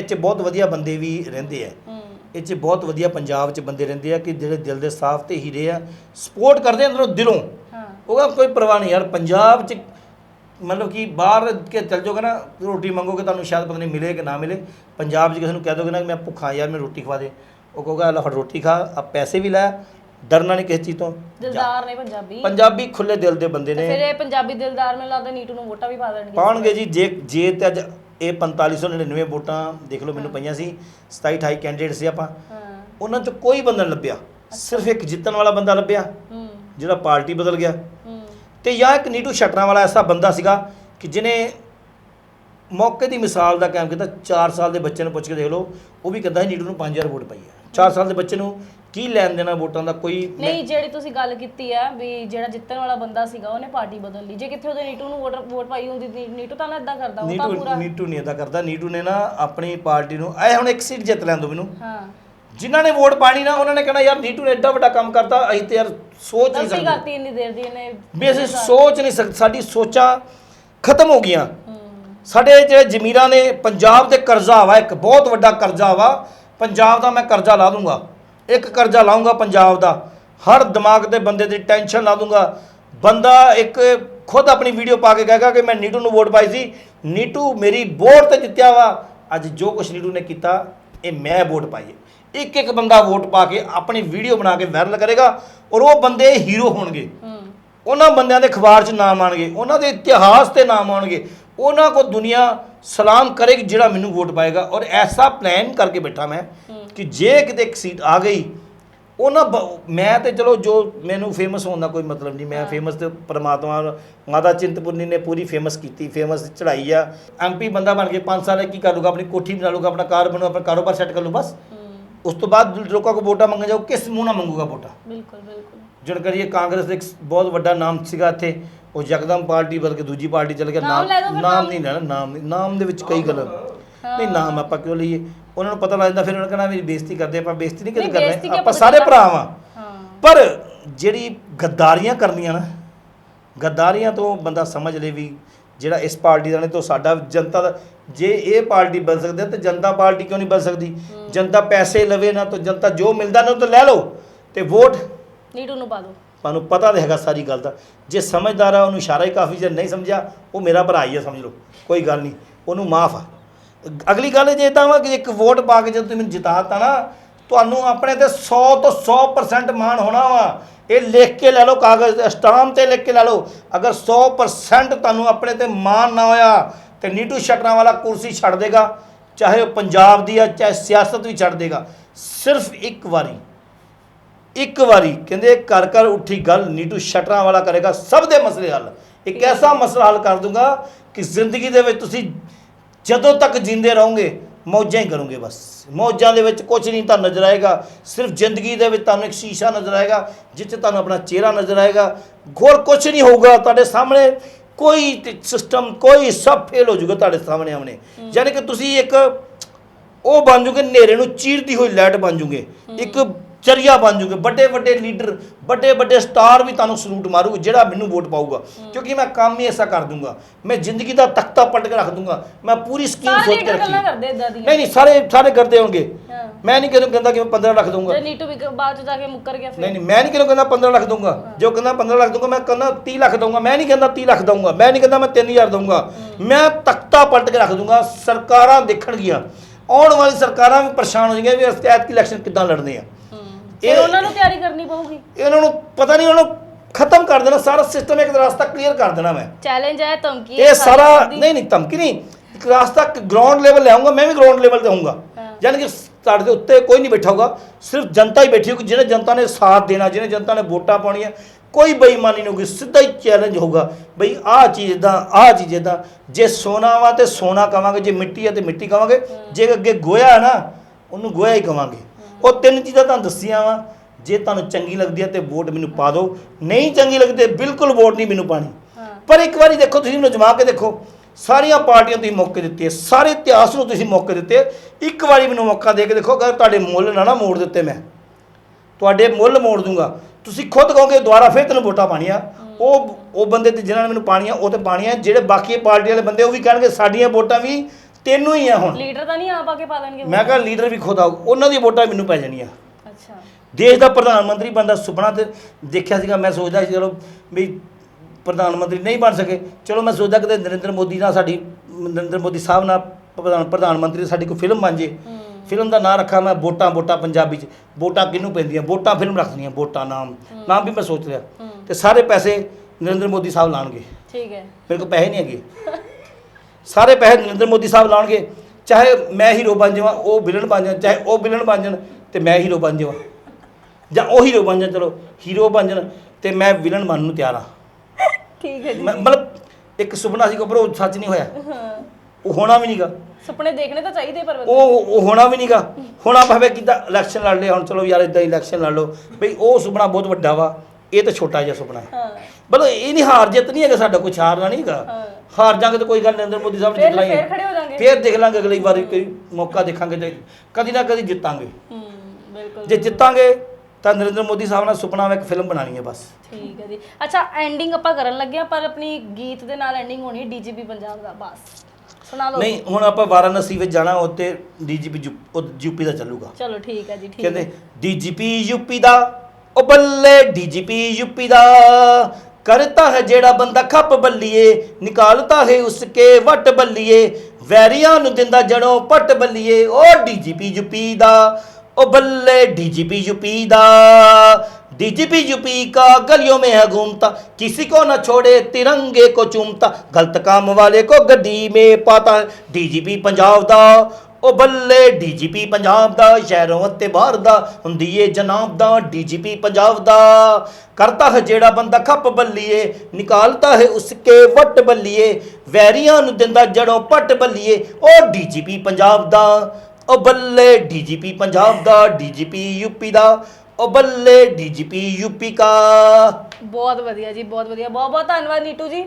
'ਚ ਬਹੁਤ ਵਧੀਆ ਬੰਦੇ ਵੀ ਰਹਿੰਦੇ ਆ। 'ਚ ਬਹੁਤ ਵਧੀਆ ਪੰਜਾਬ 'ਚ ਬੰਦੇ ਰਹਿੰਦੇ ਆ ਕਿ ਜਿਹੜੇ ਦਿਲ ਦੇ ਸਾਫ਼ ਤੇ ਹੀਰੇ ਆ ਸਪੋਰਟ ਕਰਦੇ ਅੰਦਰੋਂ ਦਿਲੋਂ। ਹਾਂ। ਉਹਦਾ ਕੋਈ ਪਰਵਾਹ ਨਹੀਂ ਯਾਰ ਪੰਜਾਬ 'ਚ ਮਤਲਬ ਕਿ ਬਾਹਰ ਕੇ ਚੱਲ ਜਾਓਗੇ ਨਾ ਰੋਟੀ ਮੰਗੋਗੇ ਤੁਹਾਨੂੰ ਸ਼ਾਇਦ ਪਤਾ ਨਹੀਂ ਮਿਲੇ ਕਿ ਨਾ ਮਿਲੇ। ਪੰਜਾਬ 'ਚ ਕਿਸੇ ਨੂੰ ਕਹਿ ਦੋਗੇ ਨਾ ਕਿ ਮੈਂ ਭੁੱਖਾ ਯਾਰ ਮੈਨੂੰ ਰੋਟੀ ਖਵਾ ਦੇ। ਉਹ ਕਹੂਗਾ ਲੈ ਫੜ ਰੋਟੀ ਖਾ ਆ ਪੈਸੇ ਵੀ ਲੈ ਡਰਨਾ ਨਹੀਂ ਕਿਸੇ ਚੀਜ਼ ਤੋਂ। ਦਿਲਦਾਰ ਨੇ ਪੰਜਾਬੀ। ਪੰਜਾਬੀ ਖੁੱਲੇ ਦਿਲ ਦੇ ਬੰਦੇ ਤੇ ਫਿਰ ਨੇ ਇਹ ਪੰਜਾਬੀ ਦਿਲਦਾਰ ਮੈਨੂੰ ਲੱਗਦਾ ਨੀਟੂ ਨੂੰ ਵੋਟਾਂ ਵੀ ਪਾ ਦੇਣਗੇ। ਪਾਉਣਗੇ ਜੀ ਜੇ ਜੇ ਤੇ ਅੱਜ ਇਹ 4599 ਵੋਟਾਂ ਦੇਖ ਲਓ ਮੈਨੂੰ ਪਈਆਂ ਸੀ 27 28 ਕੈਂਡੀਡੇਟ ਸੀ ਆਪਾਂ। ਉਹਨਾਂ 'ਚ ਕੋਈ ਬੰਦਾ ਨਹੀਂ ਲੱਭਿਆ। ਸਿਰਫ ਇੱਕ ਜਿੱਤਣ ਵਾਲਾ ਬੰਦਾ ਲੱਭਿਆ ਹੂੰ। ਜਿਹੜਾ ਪਾਰਟੀ ਬਦਲ ਗਿਆ। ਹੂੰ। ਤੇ ਜਾਂ ਇੱਕ ਨੀਟੂ ਸ਼ਟਰਾਂ ਵਾਲਾ ਐਸਾ ਬੰਦਾ ਸੀਗਾ ਕਿ ਜਿਹਨੇ ਮੌਕੇ ਦੀ ਮਿਸਾਲ ਦਾ ਕਾਇਮ ਕੀਤਾ 4 ਸਾਲ ਦੇ ਬੱਚੇ ਨੂੰ ਪੁੱਛ ਕੇ ਦੇਖ ਲਓ ਉਹ ਵੀ ਕਹਿੰਦਾ ਸੀ ਨੀਟੂ ਨੂੰ 5000 ਵੋਟ ਪਾਈ ਹੈ। 4 ਸਾਲ ਦੇ ਬੱਚੇ ਨੂੰ ਕੀ ਲੈਣ ਦੇਣਾ ਵੋਟਾਂ ਦਾ? ਕੋਈ ਨਹੀਂ ਜਿਹੜੀ ਤੁਸੀਂ ਗੱਲ ਕੀਤੀ ਆ ਵੀ ਜਿਹੜਾ ਜਿੱਤਣ ਵਾਲਾ ਬੰਦਾ ਸੀਗਾ ਉਹਨੇ ਪਾਰਟੀ ਬਦਲ ਲਈ। ਜੇ ਕਿੱਥੇ ਉਹਦੇ ਨੀਟੂ ਨੂੰ ਵੋਟ ਵੋਟ ਪਾਈ ਹੁੰਦੀ ਨੀ- ਨੀਟੂ ਤਾਂ ਨਾ ਇਦਾਂ ਕਰਦਾ ਉਹ ਤਾਂ ਨੀਟੂ ਪੂਰਾ ਨੀਟੂ ਨਹੀਂ ਇਦਾਂ ਕਰਦਾ। ਨੀਟੂ ਨੇ ਨਾ ਆਪਣੀ ਪਾਰਟੀ ਨੂੰ ਐ ਹੁਣ ਇੱਕ ਸੀਟ ਜਿੱਤ ਲੈਣ ਦੋ ਮੈਨੂੰ। ਹਾਂ। ਜਿਨ੍ਹਾਂ ਨੇ ਵੋਟ ਪਾਣੀ ਨਾ ਉਹਨਾਂ ਨੇ ਕਹਿਣਾ ਯਾਰ ਨੀਟੂ ਨੇ ਐਡਾ ਵੱਡਾ ਕੰਮ ਕਰਤਾ ਅਸੀਂ ਤੇ ਯਾਰ ਸੋਚ ਨਹੀਂ ਗਲਤੀ ਸਕਦੇ। ਕਰਤੀ ਇੰਨੀ ਦੇਰ ਦੀ ਇਹਨੇ। ਵੀ ਅਸੀਂ ਸੋਚ ਨਹੀਂ ਸਕਦੇ ਸਾਡੀ ਸੋਚਾਂ ਖਤਮ ਹੋ ਗਈਆਂ। ਹੂੰ। ਸਾਡੇ ਜਿਹੜੇ ਜ਼ਮੀਰਾਂ ਨੇ ਪੰਜਾਬ ਤੇ ਕਰਜ਼ਾ ਵਾ ਇੱਕ ਬਹੁਤ ਵੱਡਾ ਕਰਜ਼ਾ ਵਾ ਪੰਜਾਬ ਦਾ ਮੈਂ ਕਰਜ਼ਾ ਲਾ ਦੂੰਗਾ। ਇੱਕ ਕਰਜ਼ਾ ਲਾਉਂਗਾ ਪੰਜਾਬ ਦਾ ਹਰ ਦਿਮਾਗ ਦੇ ਬੰਦੇ ਦੀ ਟੈਨਸ਼ਨ ਲਾ ਦੂੰਗਾ। ਬੰਦਾ ਇੱਕ ਖੁਦ ਆਪਣੀ ਵੀਡੀਓ ਪਾ ਕੇ ਕਹੇਗਾ ਕਿ ਮੈਂ ਨੀਟੂ ਨੂੰ ਵੋਟ ਪਾਈ ਸੀ ਨੀਟੂ ਮੇਰੀ ਵੋਟ ਤੇ ਜਿੱਤਿਆ ਵਾ। ਅੱਜ ਜੋ ਕੁਛ ਨੀਟੂ ਨੇ ਕੀਤਾ ਇਹ ਮੈਂ ਵੋਟ ਪਾਈ ਹੈ। ਇੱਕ ਇੱਕ ਬੰਦਾ ਵੋਟ ਪਾ ਕੇ ਆਪਣੀ ਵੀਡੀਓ ਬਣਾ ਕੇ ਵਾਇਰਲ ਕਰੇਗਾ ਔਰ ਉਹ ਬੰਦੇ ਹੀਰੋ ਹੋਣਗੇ। ਉਹਨਾਂ ਬੰਦਿਆਂ ਦੇ ਅਖਬਾਰ 'ਚ ਨਾਮ ਆਉਣਗੇ ਉਹਨਾਂ ਦੇ ਇਤਿਹਾਸ ਤੇ ਨਾਮ ਆਉਣਗੇ। ਉਹਨਾਂ ਕੋ ਦੁਨੀਆ ਸਲਾਮ ਕਰੇਗੀ ਜਿਹੜਾ ਮੈਨੂੰ ਵੋਟ ਪਾਏਗਾ। ਔਰ ਐਸਾ ਪਲਾਨ ਕਰਕੇ ਬੈਠਾ ਮੈਂ ਕਿ ਜੇ ਕਿਤੇ ਇੱਕ ਸੀਟ ਆ ਗਈ ਉਹਨਾਂ ਮੈਂ ਤੇ ਚਲੋ ਜੋ ਮੈਨੂੰ ਫੇਮਸ ਹੋਣ ਦਾ ਕੋਈ ਮਤਲਬ ਨਹੀਂ। ਮੈਂ ਫੇਮਸ ਤੇ ਪ੍ਰਮਾਤਮਾ ਮਾਤਾ ਚਿੰਤਪੁਰਨੀ ਨੇ ਪੂਰੀ ਫੇਮਸ ਕੀਤੀ ਫੇਮਸ ਚੜਾਈ ਆ। ਐਮਪੀ ਬੰਦਾ ਬਣ ਕੇ 5 ਸਾਲ ਕੀ ਕਰ ਲੂਗਾ ਆਪਣੀ ਕੋਠੀ ਬਣਾ ਲੂਗਾ ਆਪਣਾ ਕਾਰ ਬਣੂ ਆਪਣਾ ਕਾਰੋਬਾਰ ਸੈੱਟ ਕਰ ਲੂ ਬਸ। ਉਸ ਤੋਂ ਬਾਅਦ ਲੋਕਾਂ ਕੋ ਵੋਟਾਂ ਮੰਗਣ ਜਾਓ ਕਿਸ ਮੂੰਹ ਨਾਲ ਮੰਗੂਗਾ ਵੋਟਾਂ? ਬਿਲਕੁਲ ਬਿਲਕੁਲ। ਜਦ ਕਰੀਏ ਕਾਂਗਰਸ ਦੇ ਇੱਕ ਬਹੁਤ ਵੱਡਾ ਨਾਮ ਸੀਗਾ ਇੱਥੇ। ਉਹ ਯਕਦਮ ਪਾਰਟੀ ਬਦਲ ਕੇ ਦੂਜੀ ਪਾਰਟੀ ਚਲ ਗਿਆ ਨਾਮ ਲੈ ਦਿਓ ਫਿਰ ਨਾਮ ਨਾਮ। ਨਹੀਂ ਲੈਣਾ ਨਾਮ ਨਹੀਂ ਨਾਮ ਦੇ ਵਿੱਚ ਕਈ ਗੱਲ। ਨਹੀਂ ਨਾਮ ਆਪਾਂ ਕਿਉਂ ਲਈਏ? ਉਹਨਾਂ ਨੂੰ ਪਤਾ ਲੱਗ ਜਾਂਦਾ ਫਿਰ ਉਹਨਾਂ ਕਹਿਣਾ ਮੇਰੀ ਬੇਇੱਜ਼ਤੀ ਕਰਦੇ ਆਪਾਂ ਬੇਇੱਜ਼ਤੀ ਨਹੀਂ ਨਹੀਂ, ਕਦੇ ਬੇਇੱਜ਼ਤੀ ਕਰਨੀ ਕਿਉਂ ਆਪਾਂ ਪਤਾ ਸਾਰੇ? ਭਰਾ ਵਾਂ ਹਾਂ। ਪਰ ਜਿਹੜੀ ਗੱਦਾਰੀਆਂ ਕਰਨੀਆਂ ਨਾ ਗੱਦਾਰੀਆਂ ਤੋਂ ਬੰਦਾ ਸਮਝ ਲੇ ਵੀ ਜਿਹੜਾ ਇਸ ਪਾਰਟੀ ਦਾ ਨੇ ਤੋਂ ਸਾਡਾ ਜਨਤਾ ਦਾ ਜੇ ਇਹ ਪਾਰਟੀ ਬਣ ਸਕਦੀ ਹੈ ਤੇ ਜਨਤਾ ਪਾਰਟੀ ਕਿਉਂ ਨਹੀਂ ਬਣ ਸਕਦੀ? ਜਨਤਾ ਪੈਸੇ ਲਵੇ ਨਾ ਤਾਂ ਜਨਤਾ ਜੋ ਮਿਲਦਾ ਨਾ ਉਹ ਤਾਂ ਲੈ ਲਓ ਤੇ ਵੋਟ ਨੀਟੂ ਨੂੰ ਪਾ ਦਿਓ। ਤੁਹਾਨੂੰ ਪਤਾ ਤਾਂ ਹੈਗਾ ਸਾਰੀ ਗੱਲ ਦਾ। ਜੇ ਸਮਝਦਾਰ ਆ, ਉਹਨੂੰ ਇਸ਼ਾਰਾ ਹੀ ਕਾਫੀ ਜੇ ਨਹੀਂ ਸਮਝਿਆ, ਉਹ ਮੇਰਾ ਭਰਾ ਹੀ ਆ, ਸਮਝ ਲਓ। ਕੋਈ ਗੱਲ ਨਹੀਂ, ਉਹਨੂੰ ਮਾਫ ਆ। ਅਗਲੀ ਗੱਲ ਜੇ ਤਾਂ ਵਾ ਕਿ ਇੱਕ ਵੋਟ ਪਾ ਕੇ ਜਦੋਂ ਤੁਸੀਂ ਮੈਨੂੰ ਜਿਤਾਤਾ ਨਾ, ਤੁਹਾਨੂੰ ਆਪਣੇ ਤੇ 100 ਤੋਂ 100% ਮਾਣ ਹੋਣਾ ਵਾ। ਇਹ ਲਿਖ ਕੇ ਲੈ ਲਓ ਕਾਗਜ਼ ਤੇ ਸਟਾਮ ਤੇ ਲਿਖ ਕੇ ਲੈ ਲਓ। ਅਗਰ 100% ਤੁਹਾਨੂੰ ਆਪਣੇ ਤੇ ਮਾਣ ਨਾ ਹੋਇਆ, ਤੇ ਨੀਟੂ ਸ਼ਟਰਾਂ ਵਾਲਾ ਕੁਰਸੀ ਛੱਡ ਦੇਗਾ, ਚਾਹੇ ਉਹ ਪੰਜਾਬ ਦੀ ਆ, ਚਾਹੇ ਸਿਆਸਤ ਵੀ ਛੱਡ ਦੇਗਾ। ਸਿਰਫ ਇੱਕ ਵਾਰੀ ਇੱਕ ਵਾਰੀ ਕਹਿੰਦੇ ਕਰ ਕਰ ਉੱਠੀ ਗੱਲ ਨੀਟੂ ਸ਼ਟਰਾਂ ਵਾਲਾ ਕਰੇਗਾ ਸਭ ਦੇ ਮਸਲੇ ਹੱਲ। ਇੱਕ ਐਸਾ ਮਸਲਾ ਹੱਲ ਕਰ ਦੂੰਗਾ ਕਿ ਜ਼ਿੰਦਗੀ ਦੇ ਵਿੱਚ ਤੁਸੀਂ ਜਦੋਂ ਤੱਕ ਜਿੰਦੇ ਰਹੋਗੇ ਮੌਜਾਂ ਹੀ ਕਰੋਗੇ ਬਸ। ਮੌਜਾਂ ਦੇ ਵਿੱਚ ਕੁਝ ਨਹੀਂ ਤਾਂ ਨਜ਼ਰ ਆਏਗਾ। ਸਿਰਫ ਜ਼ਿੰਦਗੀ ਦੇ ਵਿੱਚ ਤੁਹਾਨੂੰ ਇੱਕ ਸ਼ੀਸ਼ਾ ਨਜ਼ਰ ਆਏਗਾ ਜਿੱਥੇ ਤੁਹਾਨੂੰ ਆਪਣਾ ਚਿਹਰਾ ਨਜ਼ਰ ਆਏਗਾ। ਹੋਰ ਕੁਝ ਨਹੀਂ ਹੋਊਗਾ ਤੁਹਾਡੇ ਸਾਹਮਣੇ। ਕੋਈ ਸਿਸਟਮ ਕੋਈ ਸਭ ਫੇਲ ਹੋ ਜਾਊਗਾ ਤੁਹਾਡੇ ਸਾਹਮਣੇ ਆਮਨੇ ਯਾਨੀ ਕਿ ਤੁਸੀਂ ਇੱਕ ਉਹ ਬਣ ਜੂਗੇ ਹਨੇਰੇ ਨੂੰ ਚੀਰਦੀ ਹੋਈ ਲਾਈਟ ਬਣ ਜੂਗੇ ਇੱਕ ਚਰਿਆ ਬਣ ਜੂਗੇ ਵੱਡੇ ਵੱਡੇ ਲੀਡਰ ਵੱਡੇ ਵੱਡੇ ਸਟਾਰ ਵੀ ਤੁਹਾਨੂੰ ਸਲੂਟ ਮਾਰੂਗੇ ਜਿਹੜਾ ਮੈਨੂੰ ਵੋਟ ਪਾਊਗਾ। ਕਿਉਂਕਿ ਮੈਂ ਕੰਮ ਹੀ ਐਸਾ ਕਰ ਦੂੰਗਾ। ਮੈਂ ਜ਼ਿੰਦਗੀ ਦਾ ਤਖਤਾ ਪਲਟ ਕੇ ਰੱਖ ਦੂੰਗਾ। ਮੈਂ ਪੂਰੀ ਸਕੀਮ ਸੋਚ ਕੇ ਰੱਖੀ। ਨਹੀਂ ਨਹੀਂ ਸਾਰੇ ਸਾਰੇ ਕਰਦੇ ਹੋਣਗੇ। ਮੈਂ ਨਹੀਂ ਕਿਹਨੂੰ ਕਹਿੰਦਾ ਕਿ ਮੈਂ 15 ਲੱਖ ਦੂੰਗਾ ਜੇ ਨੀਟੂ ਵੀ ਬਾਅਦ ਚ ਜਾ ਕੇ ਮੁੱਕਰ ਗਿਆ ਫਿਰ। ਨਹੀਂ ਨਹੀਂ ਮੈਂ ਨਹੀਂ ਕਿਹਨੂੰ ਕਹਿੰਦਾ 15 ਲੱਖ ਦੂੰਗਾ ਜੋ ਕਹਿੰਦਾ 15 ਲੱਖ ਦੂੰਗਾ ਮੈਂ ਕਹਿੰਦਾ 30 ਲੱਖ ਦੂੰਗਾ ਮੈਂ ਨਹੀਂ ਕਹਿੰਦਾ 30 ਲੱਖ ਦੂੰਗਾ ਮੈਂ ਨਹੀਂ ਕਹਿੰਦਾ ਮੈਂ 3000 ਦੂੰਗਾ ਮੈਂ ਤਖਤਾ ਪਲਟ ਕੇ ਰੱਖ ਦੂੰਗਾ ਸਰਕਾਰਾਂ ਦੇਖਣਗੀਆਂ। ਆਉਣ ਵਾਲੀ ਸਰਕਾਰਾਂ ਵੀ ਪਰੇਸ਼ਾਨ ਹੋ ਜਾਣਗੀਆਂ ਵੀ ਇਸ ਐਤਕੀ ਇਲੈਕਸ਼ਨ ਕਿੱਦਾਂ ਲੜਨੇ ਆ। ਫਿਰ ਇਹ- ਉਹਨਾਂ ਨੂੰ ਤਿਆਰੀ ਕਰਨੀ ਪਊਗੀ। ਇਹਨਾਂ ਨੂੰ ਪਤਾ ਨਹੀਂ ਉਹਨਾਂ ਨੂੰ ਖਤਮ ਕਰ ਦੇਣਾ ਸਾਰਾ ਸਿਸਟਮ ਇੱਕ ਰਸਤਾ ਕਲੀਅਰ ਕਰ ਦੇਣਾ ਮੈਂ। ਚੈਲੰਜ ਹੈ ਧਮਕੀ ਇਹ ਸਾਰੀ। ਨਹੀਂ ਨਹੀਂ ਧਮਕੀ ਨਹੀਂ। ਇੱਕ ਰਸਤਾ ਗਰਾਊਂਡ ਲੈਵਲ ਲੈ ਆਉਂਗਾ ਮੈਂ ਵੀ ਗਰਾਊਂਡ ਲੈਵਲ ਤੇ ਆਉਂਗਾ। ਯਾਨੀ ਕਿ ਤੁਹਾਡੇ ਦੇ ਉੱਤੇ ਕੋਈ ਨਹੀਂ ਬੈਠਾ ਹੋਊਗਾ ਸਿਰਫ ਜਨਤਾ ਹੀ ਬੈਠੀ ਹੋਊਗੀ ਜਿਹਨੇ ਜਨਤਾ ਨੇ ਸਾਥ ਦੇਣਾ ਜਿਹਨੇ ਜਨਤਾ ਨੇ ਵੋਟਾਂ ਪਾਉਣੀਆਂ ਕੋਈ ਬੇਈਮਾਨੀ ਨਹੀਂ ਹੋਊਗੀ ਸਿੱਧਾ ਹੀ ਚੈਲੰਜ ਹੋਊਗਾ ਬਈ ਆਹ ਚੀਜ਼ ਇਦਾਂ ਆਹ ਚੀਜ਼ ਇਦਾਂ ਜੇ ਸੋਨਾ ਵਾ ਤੇ ਸੋਨਾ ਕਵਾਂਗੇ ਜੇ ਮਿੱਟੀ ਆ ਤੇ ਮਿੱਟੀ ਕਵਾਂਗੇ ਜੇ ਅੱਗੇ ਗੋਇਆ ਹੈ ਨਾ ਉਹਨੂੰ ਗੋਇਆ ਹੀ ਕਵਾਂਗੇ। ਉਹ ਤਿੰਨ ਚੀਜ਼ਾਂ ਤੁਹਾਨੂੰ ਦੱਸੀਆਂ ਵਾ ਜੇ ਤੁਹਾਨੂੰ ਚੰਗੀ ਲੱਗਦੀ ਹੈ ਤੇ ਵੋਟ ਮੈਨੂੰ ਪਾ ਦਿਓ ਨਹੀਂ ਚੰਗੀ ਲੱਗਦੀ ਬਿਲਕੁਲ ਵੋਟ ਨਹੀਂ ਮੈਨੂੰ ਪਾਣੀ। ਪਰ ਇੱਕ ਵਾਰੀ ਦੇਖੋ ਤੁਸੀਂ ਮੈਨੂੰ ਜਮਾ ਕੇ ਦੇਖੋ ਸਾਰੀਆਂ ਪਾਰਟੀਆਂ ਤੁਸੀਂ ਮੌਕੇ ਦਿੱਤੇ ਸਾਰੇ ਇਤਿਹਾਸ ਨੂੰ ਤੁਸੀਂ ਮੌਕੇ ਦਿੱਤੇ। ਇੱਕ ਵਾਰੀ ਮੈਨੂੰ ਮੌਕਾ ਦੇ ਕੇ ਦੇਖੋ ਅਗਰ ਤੁਹਾਡੇ ਮੁੱਲ ਨਾ ਨਾ ਮੋੜ ਦਿੱਤੇ ਮੈਂ। ਤੁਹਾਡੇ ਮੁੱਲ ਮੋੜ ਦੂੰਗਾ। ਤੁਸੀਂ ਖੁਦ ਕਹੋਗੇ ਦੁਬਾਰਾ ਫਿਰ ਤੈਨੂੰ ਵੋਟਾਂ ਪਾਣੀਆਂ। ਉਹ ਉਹ ਬੰਦੇ ਤੇ ਜਿਨ੍ਹਾਂ ਨੇ ਮੈਨੂੰ ਪਾਣੀਆਂ ਉਹ ਤੇ ਪਾਣੀਆਂ ਜਿਹੜੇ ਬਾਕੀ ਪਾਰਟੀ ਵਾਲੇ ਬੰਦੇ ਉਹ ਵੀ ਕਹਿਣਗੇ ਸਾਡੀਆਂ ਵੋਟਾਂ ਵੀ ਤੈਨੂੰ ਹੀ ਆ ਹੁਣ। ਲੀਡਰ ਤਾਂ ਨਹੀਂ ਆਪ ਆ ਕੇ ਪਾ ਦੇਣਗੇ ਮੈਂ ਕਿਹਾ ਲੀਡਰ ਵੀ ਖੁਦ ਆਊ ਉਹਨਾਂ ਦੀ ਵੋਟਾਂ ਮੈਨੂੰ ਪੈ ਜਾਣੀਆਂ। ਅੱਛਾ। ਦੇਸ਼ ਦਾ ਪ੍ਰਧਾਨ ਮੰਤਰੀ ਬਣਦਾ ਸੁਪਨਾ ਤੇ ਦੇਖਿਆ ਸੀਗਾ ਮੈਂ ਸੋਚਦਾ ਸੀ ਚਲੋ ਵੀ ਪ੍ਰਧਾਨ ਮੰਤਰੀ ਨਹੀਂ ਬਣ ਸਕੇ। ਚਲੋ ਮੈਂ ਸੋਚਦਾ ਕਿ ਨਰਿੰਦਰ ਮੋਦੀ ਨਾਲ ਸਾਡੀ ਨਰਿੰਦਰ ਮੋਦੀ ਸਾਹਿਬ ਨਾਲ ਪ੍ਰਧਾਨ ਪ੍ਰਧਾਨ ਮੰਤਰੀ ਸਾਡੀ ਕੋਈ ਫਿਲਮ ਬਣ ਜੇ। ਫਿਲਮ ਦਾ ਨਾਂ ਰੱਖਾ ਮੈਂ ਵੋਟਾਂ ਵੋਟਾਂ ਪੰਜਾਬੀ ਚ। ਵੋਟਾਂ ਕਿਹਨੂੰ ਪੈਂਦੀਆਂ? ਵੋਟਾਂ ਫਿਲਮ ਰੱਖਦੀਆਂ ਵੋਟਾਂ ਨਾਮ। ਨਾਮ ਵੀ ਮੈਂ ਸੋਚ ਲਿਆ। ਹੂੰ। ਤੇ ਸਾਰੇ ਪੈਸੇ ਨਰਿੰਦਰ ਮੋਦੀ ਸਾਹਿਬ ਲਾਣਗੇ। ਠੀਕ ਹੈ। ਮੇਰੇ ਕੋਲ ਪੈਸੇ ਨਹੀਂ ਹੈਗੇ। ਸਾਰੇ ਪੈਸੇ ਨਰਿੰਦਰ ਮੋਦੀ ਸਾਹਿਬ ਲਾਉਣਗੇ ਚਾਹੇ ਮੈਂ ਹੀਰੋ ਬਣ ਜਾਵਾਂ ਉਹ ਵਿਲਨ ਬਣ ਜਾਣ ਚਾਹੇ ਉਹ ਵਿਲਨ ਬਣ ਜਾਣ ਤੇ ਮੈਂ ਹੀਰੋ ਬਣ ਜਾਵਾਂ। ਜਾਂ ਉਹ ਹੀਰੋ ਬਣ ਜਾਣ ਚਲੋ ਹੀਰੋ ਬਣ ਜਾਣ ਤੇ ਮੈਂ ਵਿਲਨ ਬਣਨ ਨੂੰ ਤਿਆਰ ਹਾਂ। ਠੀਕ ਹੈ ਜੀ। ਮਤਲਬ ਇੱਕ ਸੁਪਨਾ ਸੀ ਪਰ ਉਹ ਸੱਚ ਨਹੀਂ ਹੋਇਆ। ਹਾਂ ਉਹ ਹੋਣਾ ਵੀ ਨਹੀਂਗਾ ਸੁਪਨੇ ਦੇਖਣੇ ਤਾਂ ਚਾਹੀਦੇ ਪਰ ਉਹ ਉਹ ਹੋਣਾ ਵੀ ਨਹੀਂਗਾ ਹੁਣ ਆਪਾਂ ਭਾਵੇਂ ਕਿਦਾਂ ਇਲੈਕਸ਼ਨ ਲੜ ਲਿਆ ਹੁਣ ਚਲੋ ਯਾਰ ਇਦਾਂ ਇਲੈਕਸ਼ਨ ਲੜ ਲਓ। ਬਈ ਉਹ ਸੁਪਨਾ ਬਹੁਤ ਵੱਡਾ ਵਾ ਇਹ ਤਾਂ ਛੋਟਾ ਜਿਹਾ ਸੁਪਨਾ ਹੈ। ਹਾਂ। ਮਤਲਬ ਇਹ ਨਹੀਂ ਹਾਰ ਜਿੱਤ ਨਹੀਂ ਹੈਗਾ ਸਾਡਾ ਕੁਛ ਹਾਰਨਾ ਨਹੀਂ ਹੈਗਾ। ਹਾਂ। ਹਾਰ ਜਾਾਂਗੇ ਤਾਂ ਕੋਈ ਗੱਲ ਨਰਿੰਦਰ ਮੋਦੀ ਸਾਹਿਬ ਨੇ ਜਿੱਤ ਲਾਂਗੇ ਫਿਰ ਖੜੇ ਹੋ ਜਾਣਗੇ ਫੇਰ ਦੇਖ ਲਾਂਗੇ ਅਗਲੀ ਵਾਰੀ ਕੋਈ ਮੌਕਾ ਦੇਖਾਂਗੇ ਤੇ ਕਦੀ ਨਾ ਕਦੀ ਜਿੱਤਾਂਗੇ। ਹੂੰ ਬਿਲਕੁਲ ਜੇ ਜਿੱਤਾਂਗੇ ਤਾਂ ਨਰਿੰਦਰ ਮੋਦੀ ਸਾਹਿਬ ਨਾਲ ਸੁਪਨਾ ਇੱਕ ਫਿਲਮ ਬਣਾਣੀ ਹੈ ਬਸ। ਠੀਕ ਹੈ ਜੀ। ਅੱਛਾ ਐਂਡਿੰਗ ਆਪਾਂ ਕਰਨ ਲੱਗੇ ਆ ਪਰ ਆਪਣੀ ਗੀਤ ਦੇ ਨਾਲ ਐਂਡਿੰਗ ਹੋਣੀ ਡੀਜੀਪੀ ਪੰਜਾਬ ਦਾ ਬਸ। ਸੁਣਾ ਦਿਓ। ਨਹੀਂ ਹੁਣ ਆਪਾਂ ਵਾਰਾਣਸੀ ਵਿੱਚ ਜਾਣਾ ਉੱਤੇ ਡੀਜੀਪੀ ਯੂਪੀ ਦਾ ਚੱਲੂਗਾ। ਚਲੋ ਠੀਕ ਹੈ ਜੀ ਠੀਕ ਕਹਿੰਦੇ ਹੈ। ਡੀਜੀਪੀ ਯੂਪੀ ਦਾ ਉਹ ਬੱਲੇ ਡੀਜੀਪੀ ਯੂਪੀ ਦਾ। ਕਰਤਾ ਹੈ ਜਿਹੜਾ ਬੰਦਾ ਖੱਪ ਬੱਲੀਏ ਨਿਕਾਲਤਾ ਹੈ ਉਸਕੇ ਵਟ ਬੱਲੀਏ ਵੈਰੀਆਂ ਨੂੰ ਦਿੰਦਾ ਜੜੋਂ ਪੱਟ ਬੱਲੀਏ ਉਹ ਡੀਜੀਪੀ ਯੂਪੀ ਦਾ ਉਹ ਬੱਲੇ ਡੀਜੀਪੀ यूपी दा डीजीपी यूपी का गलियों में है घूमता किसी को न छोड़े तिरंगे को चूमता गलत काम वाले को गड्डी में पाता है डीजीपी पंजाब दा ਉਹ ਬੱਲੇ ਡੀਜੀਪੀ ਪੰਜਾਬ ਦਾ, ਸ਼ਹਿਰੋਂ ਤੇ ਬਾਹਰ ਦਾ, ਹੁੰਦੀ ਏ ਜਨਾਬ ਦਾ, ਡੀਜੀਪੀ ਪੰਜਾਬ ਦਾ। ਕਰਤਾ ਹੈ ਜਿਹੜਾ ਬੰਦਾ ਖੱਪ ਬੱਲੀਏ, ਨਿਕਾਲਤਾ ਹੈ ਉਸਕੇ ਵੱਟ ਬੱਲੀਏ, ਵੈਰੀਆਂ ਨੂੰ ਦਿੰਦਾ ਜੜੋਂ ਪੱਟ ਬੱਲੀਏ, ਉਹ ਡੀਜੀਪੀ ਪੰਜਾਬ ਦਾ, ਉਹ ਬੱਲੇ ਡੀਜੀਪੀ ਪੰਜਾਬ ਦਾ, ਡੀਜੀਪੀ ਯੂਪੀ ਦਾ, ਉਹ ਬੱਲੇ ਡੀਜੀਪੀ ਯੂਪੀ ਕਾ। ਬਹੁਤ ਵਧੀਆ ਜੀ, ਬਹੁਤ ਵਧੀਆ। ਬਹੁਤ ਬਹੁਤ ਧੰਨਵਾਦ ਨੀਟੂ ਜੀ।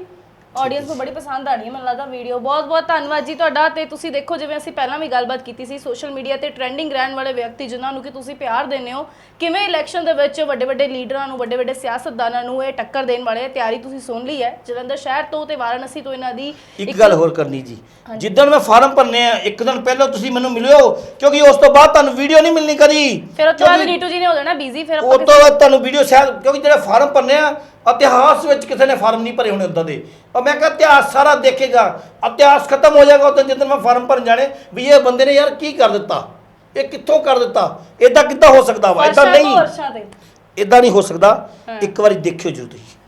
ਆਡੀਅנס ਨੂੰ ਬੜੀ ਪਸੰਦ ਆਣੀ ਹੈ ਮੈਨੂੰ ਲੱਗਦਾ ਵੀਡੀਓ ਬਹੁਤ ਬਹੁਤ ਧੰਨਵਾਦ ਜੀ ਤੁਹਾਡਾ ਤੇ ਤੁਸੀਂ ਦੇਖੋ ਜਿਵੇਂ ਅਸੀਂ ਪਹਿਲਾਂ ਵੀ ਗੱਲਬਾਤ ਕੀਤੀ ਸੀ ਸੋਸ਼ਲ ਮੀਡੀਆ ਤੇ ਟ੍ਰੈਂਡਿੰਗ ਰਹਿਣ ਵਾਲੇ ਵਿਅਕਤੀ ਜਿਨ੍ਹਾਂ ਨੂੰ ਕਿ ਤੁਸੀਂ ਪਿਆਰ ਦਿੰਦੇ ਹੋ ਕਿਵੇਂ ਇਲੈਕਸ਼ਨ ਦੇ ਵਿੱਚ ਵੱਡੇ ਵੱਡੇ ਲੀਡਰਾਂ ਨੂੰ ਵੱਡੇ ਵੱਡੇ ਸਿਆਸਤਦਾਨਾਂ ਨੂੰ ਇਹ ਟੱਕਰ ਦੇਣ ਵਾਲੇ ਆ। ਤਿਆਰੀ ਤੁਸੀਂ ਸੁਣ ਲਈ ਹੈ। ਜਲੰਧਰ ਸ਼ਹਿਰ ਤੋਂ ਤੇ ਵਾਰਾਣਸੀ ਤੋਂ ਇਹਨਾਂ ਦੀ ਇੱਕ ਗੱਲ ਹੋਰ ਕਰਨੀ ਜੀ। ਜਿੱਦਣ ਮੈਂ ਫਾਰਮ ਭਰਨੇ ਆ ਇੱਕ ਦਿਨ ਪਹਿਲਾਂ ਤੁਸੀਂ ਮੈਨੂੰ ਮਿਲਿਓ ਕਿਉਂਕਿ ਉਸ ਤੋਂ ਬਾਅਦ ਤੁਹਾਨੂੰ ਵੀਡੀਓ ਨਹੀਂ ਮਿਲਣੀ ਕਦੀ। ਫਿਰ ਉਸ ਤੋਂ ਬਾਅਦ ਕਿਉਂਕਿ ਨੀਟੂ ਜੀ ਨੇ ਹੋ ਜਾਣਾ ਬਿਜ਼ੀ ਫਿਰ ਉਹ ਤੋਂ ਬਾਅਦ ਤੁਹਾਨੂੰ ਵੀਡੀਓ ਸ਼ਾਇਦ ਕਿਉਂਕਿ ਜਿਹੜੇ ਫਾਰਮ ਭਰਨੇ ਆ ਇਤਿਹਾਸ ਵਿੱਚ ਕਿਸੇ ਨੇ ਫਾਰਮ ਨਹੀਂ ਭਰੇ ਹੋਣੇ ਉਦਾਂ ਦੇ। ਔਰ ਮੈਂ ਕਿਹਾ ਇਤਿਹਾਸ ਸਾਰਾ ਦੇਖੇਗਾ। ਇਤਿਹਾਸ ਖਤਮ ਹੋ ਜਾਏਗਾ ਉਦੋਂ ਜਦੋਂ ਮੈਂ ਫਾਰਮ ਭਰਨ ਜਾਣੇ ਵੀ ਇਹ ਬੰਦੇ ਨੇ ਯਾਰ ਕੀ ਕਰ ਦਿੱਤਾ? ਇਹ ਕਿੱਥੋਂ ਕਰ ਦਿੱਤਾ? ਇਦਾਂ ਕਿੱਦਾਂ ਹੋ ਸਕਦਾ ਵਾ? ਇਦਾਂ ਨਹੀਂ। ਇਦਾਂ ਨਹੀਂ ਹੋ ਸਕਦਾ। ਇੱਕ ਵਾਰੀ ਦੇਖਿਓ ਜਰੂਰ ਤੁਸੀਂ।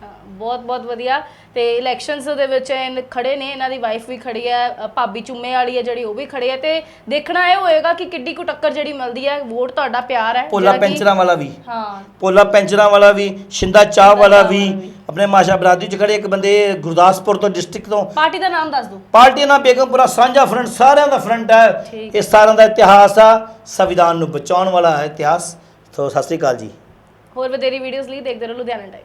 ਬਹੁਤ ਬਹੁਤ ਵਧੀਆ। ਤੇ ਇਲੈਕਸ਼ਨਸ ਦੇ ਵਿੱਚ ਇਹ ਖੜੇ ਨੇ ਇਹਨਾਂ ਦੀ ਵਾਈਫ ਵੀ ਖੜੀ ਹੈ ਅ, ਭਾਬੀ ਚੁੰਮੇ ਵਾਲੀ ਹੈ ਜਿਹੜੀ ਉਹ ਵੀ ਖੜੀ ਹੈ। ਤੇ ਦੇਖਣਾ ਇਹ ਹੋਏਗਾ ਕਿ ਕਿੱਡੀ ਕੁ ਟੱਕਰ ਜਿਹੜੀ ਮਿਲਦੀ ਹੈ ਵੋਟ ਤੁਹਾਡਾ ਪਿਆਰ ਹੈ। ਪੋਲਾ ਜਿਹੜਾ ਕਿ- ਪੈਂਚਰਾਂ ਵਾਲਾ ਵੀ। ਹਾਂ। ਪੋਲਾ ਪੈਂਚਰਾਂ ਵਾਲਾ ਵੀ ਸ਼ਿੰਦਾ ਚਾਹ ਵਾਲਾ ਵੀ। ਆਪਣੇ ਮਾਸ਼ਾ ਬਰਾਦਰੀ ਚ ਖੜੇ ਇੱਕ ਬੰਦੇ ਗੁਰਦਾਸਪੁਰ ਤੋਂ ਡਿਸਟ੍ਰਿਕਟ ਤੋਂ। ਪਾਰਟੀ ਦਾ ਨਾਮ ਦੱਸ ਦਿਓ। ਪਾਰਟੀ ਨਾਲ ਬੇਗਮਪੁਰਾ ਸਾਂਝਾ ਫਰੰਟ ਸਾਰਿਆਂ ਦਾ ਫਰੰਟ ਹੈ। ਠੀਕ। ਇਹ ਸਾਰਿਆਂ ਦਾ ਇਤਿਹਾਸ ਆ ਸੰਵਿਧਾਨ ਨੂੰ ਬਚਾਉਣ ਵਾਲਾ ਹੈ ਇਤਿਹਾਸ। ਸੋ ਸਤਿ ਸ੍ਰੀ ਅਕਾਲ ਜੀ। ਹੋਰ ਵਧੇਰੀ ਵੀਡੀਓਜ਼ ਲਈ ਦੇਖਦੇ ਰਹੋ ਲੁਧਿਆਣਾ ਟਾਈਮ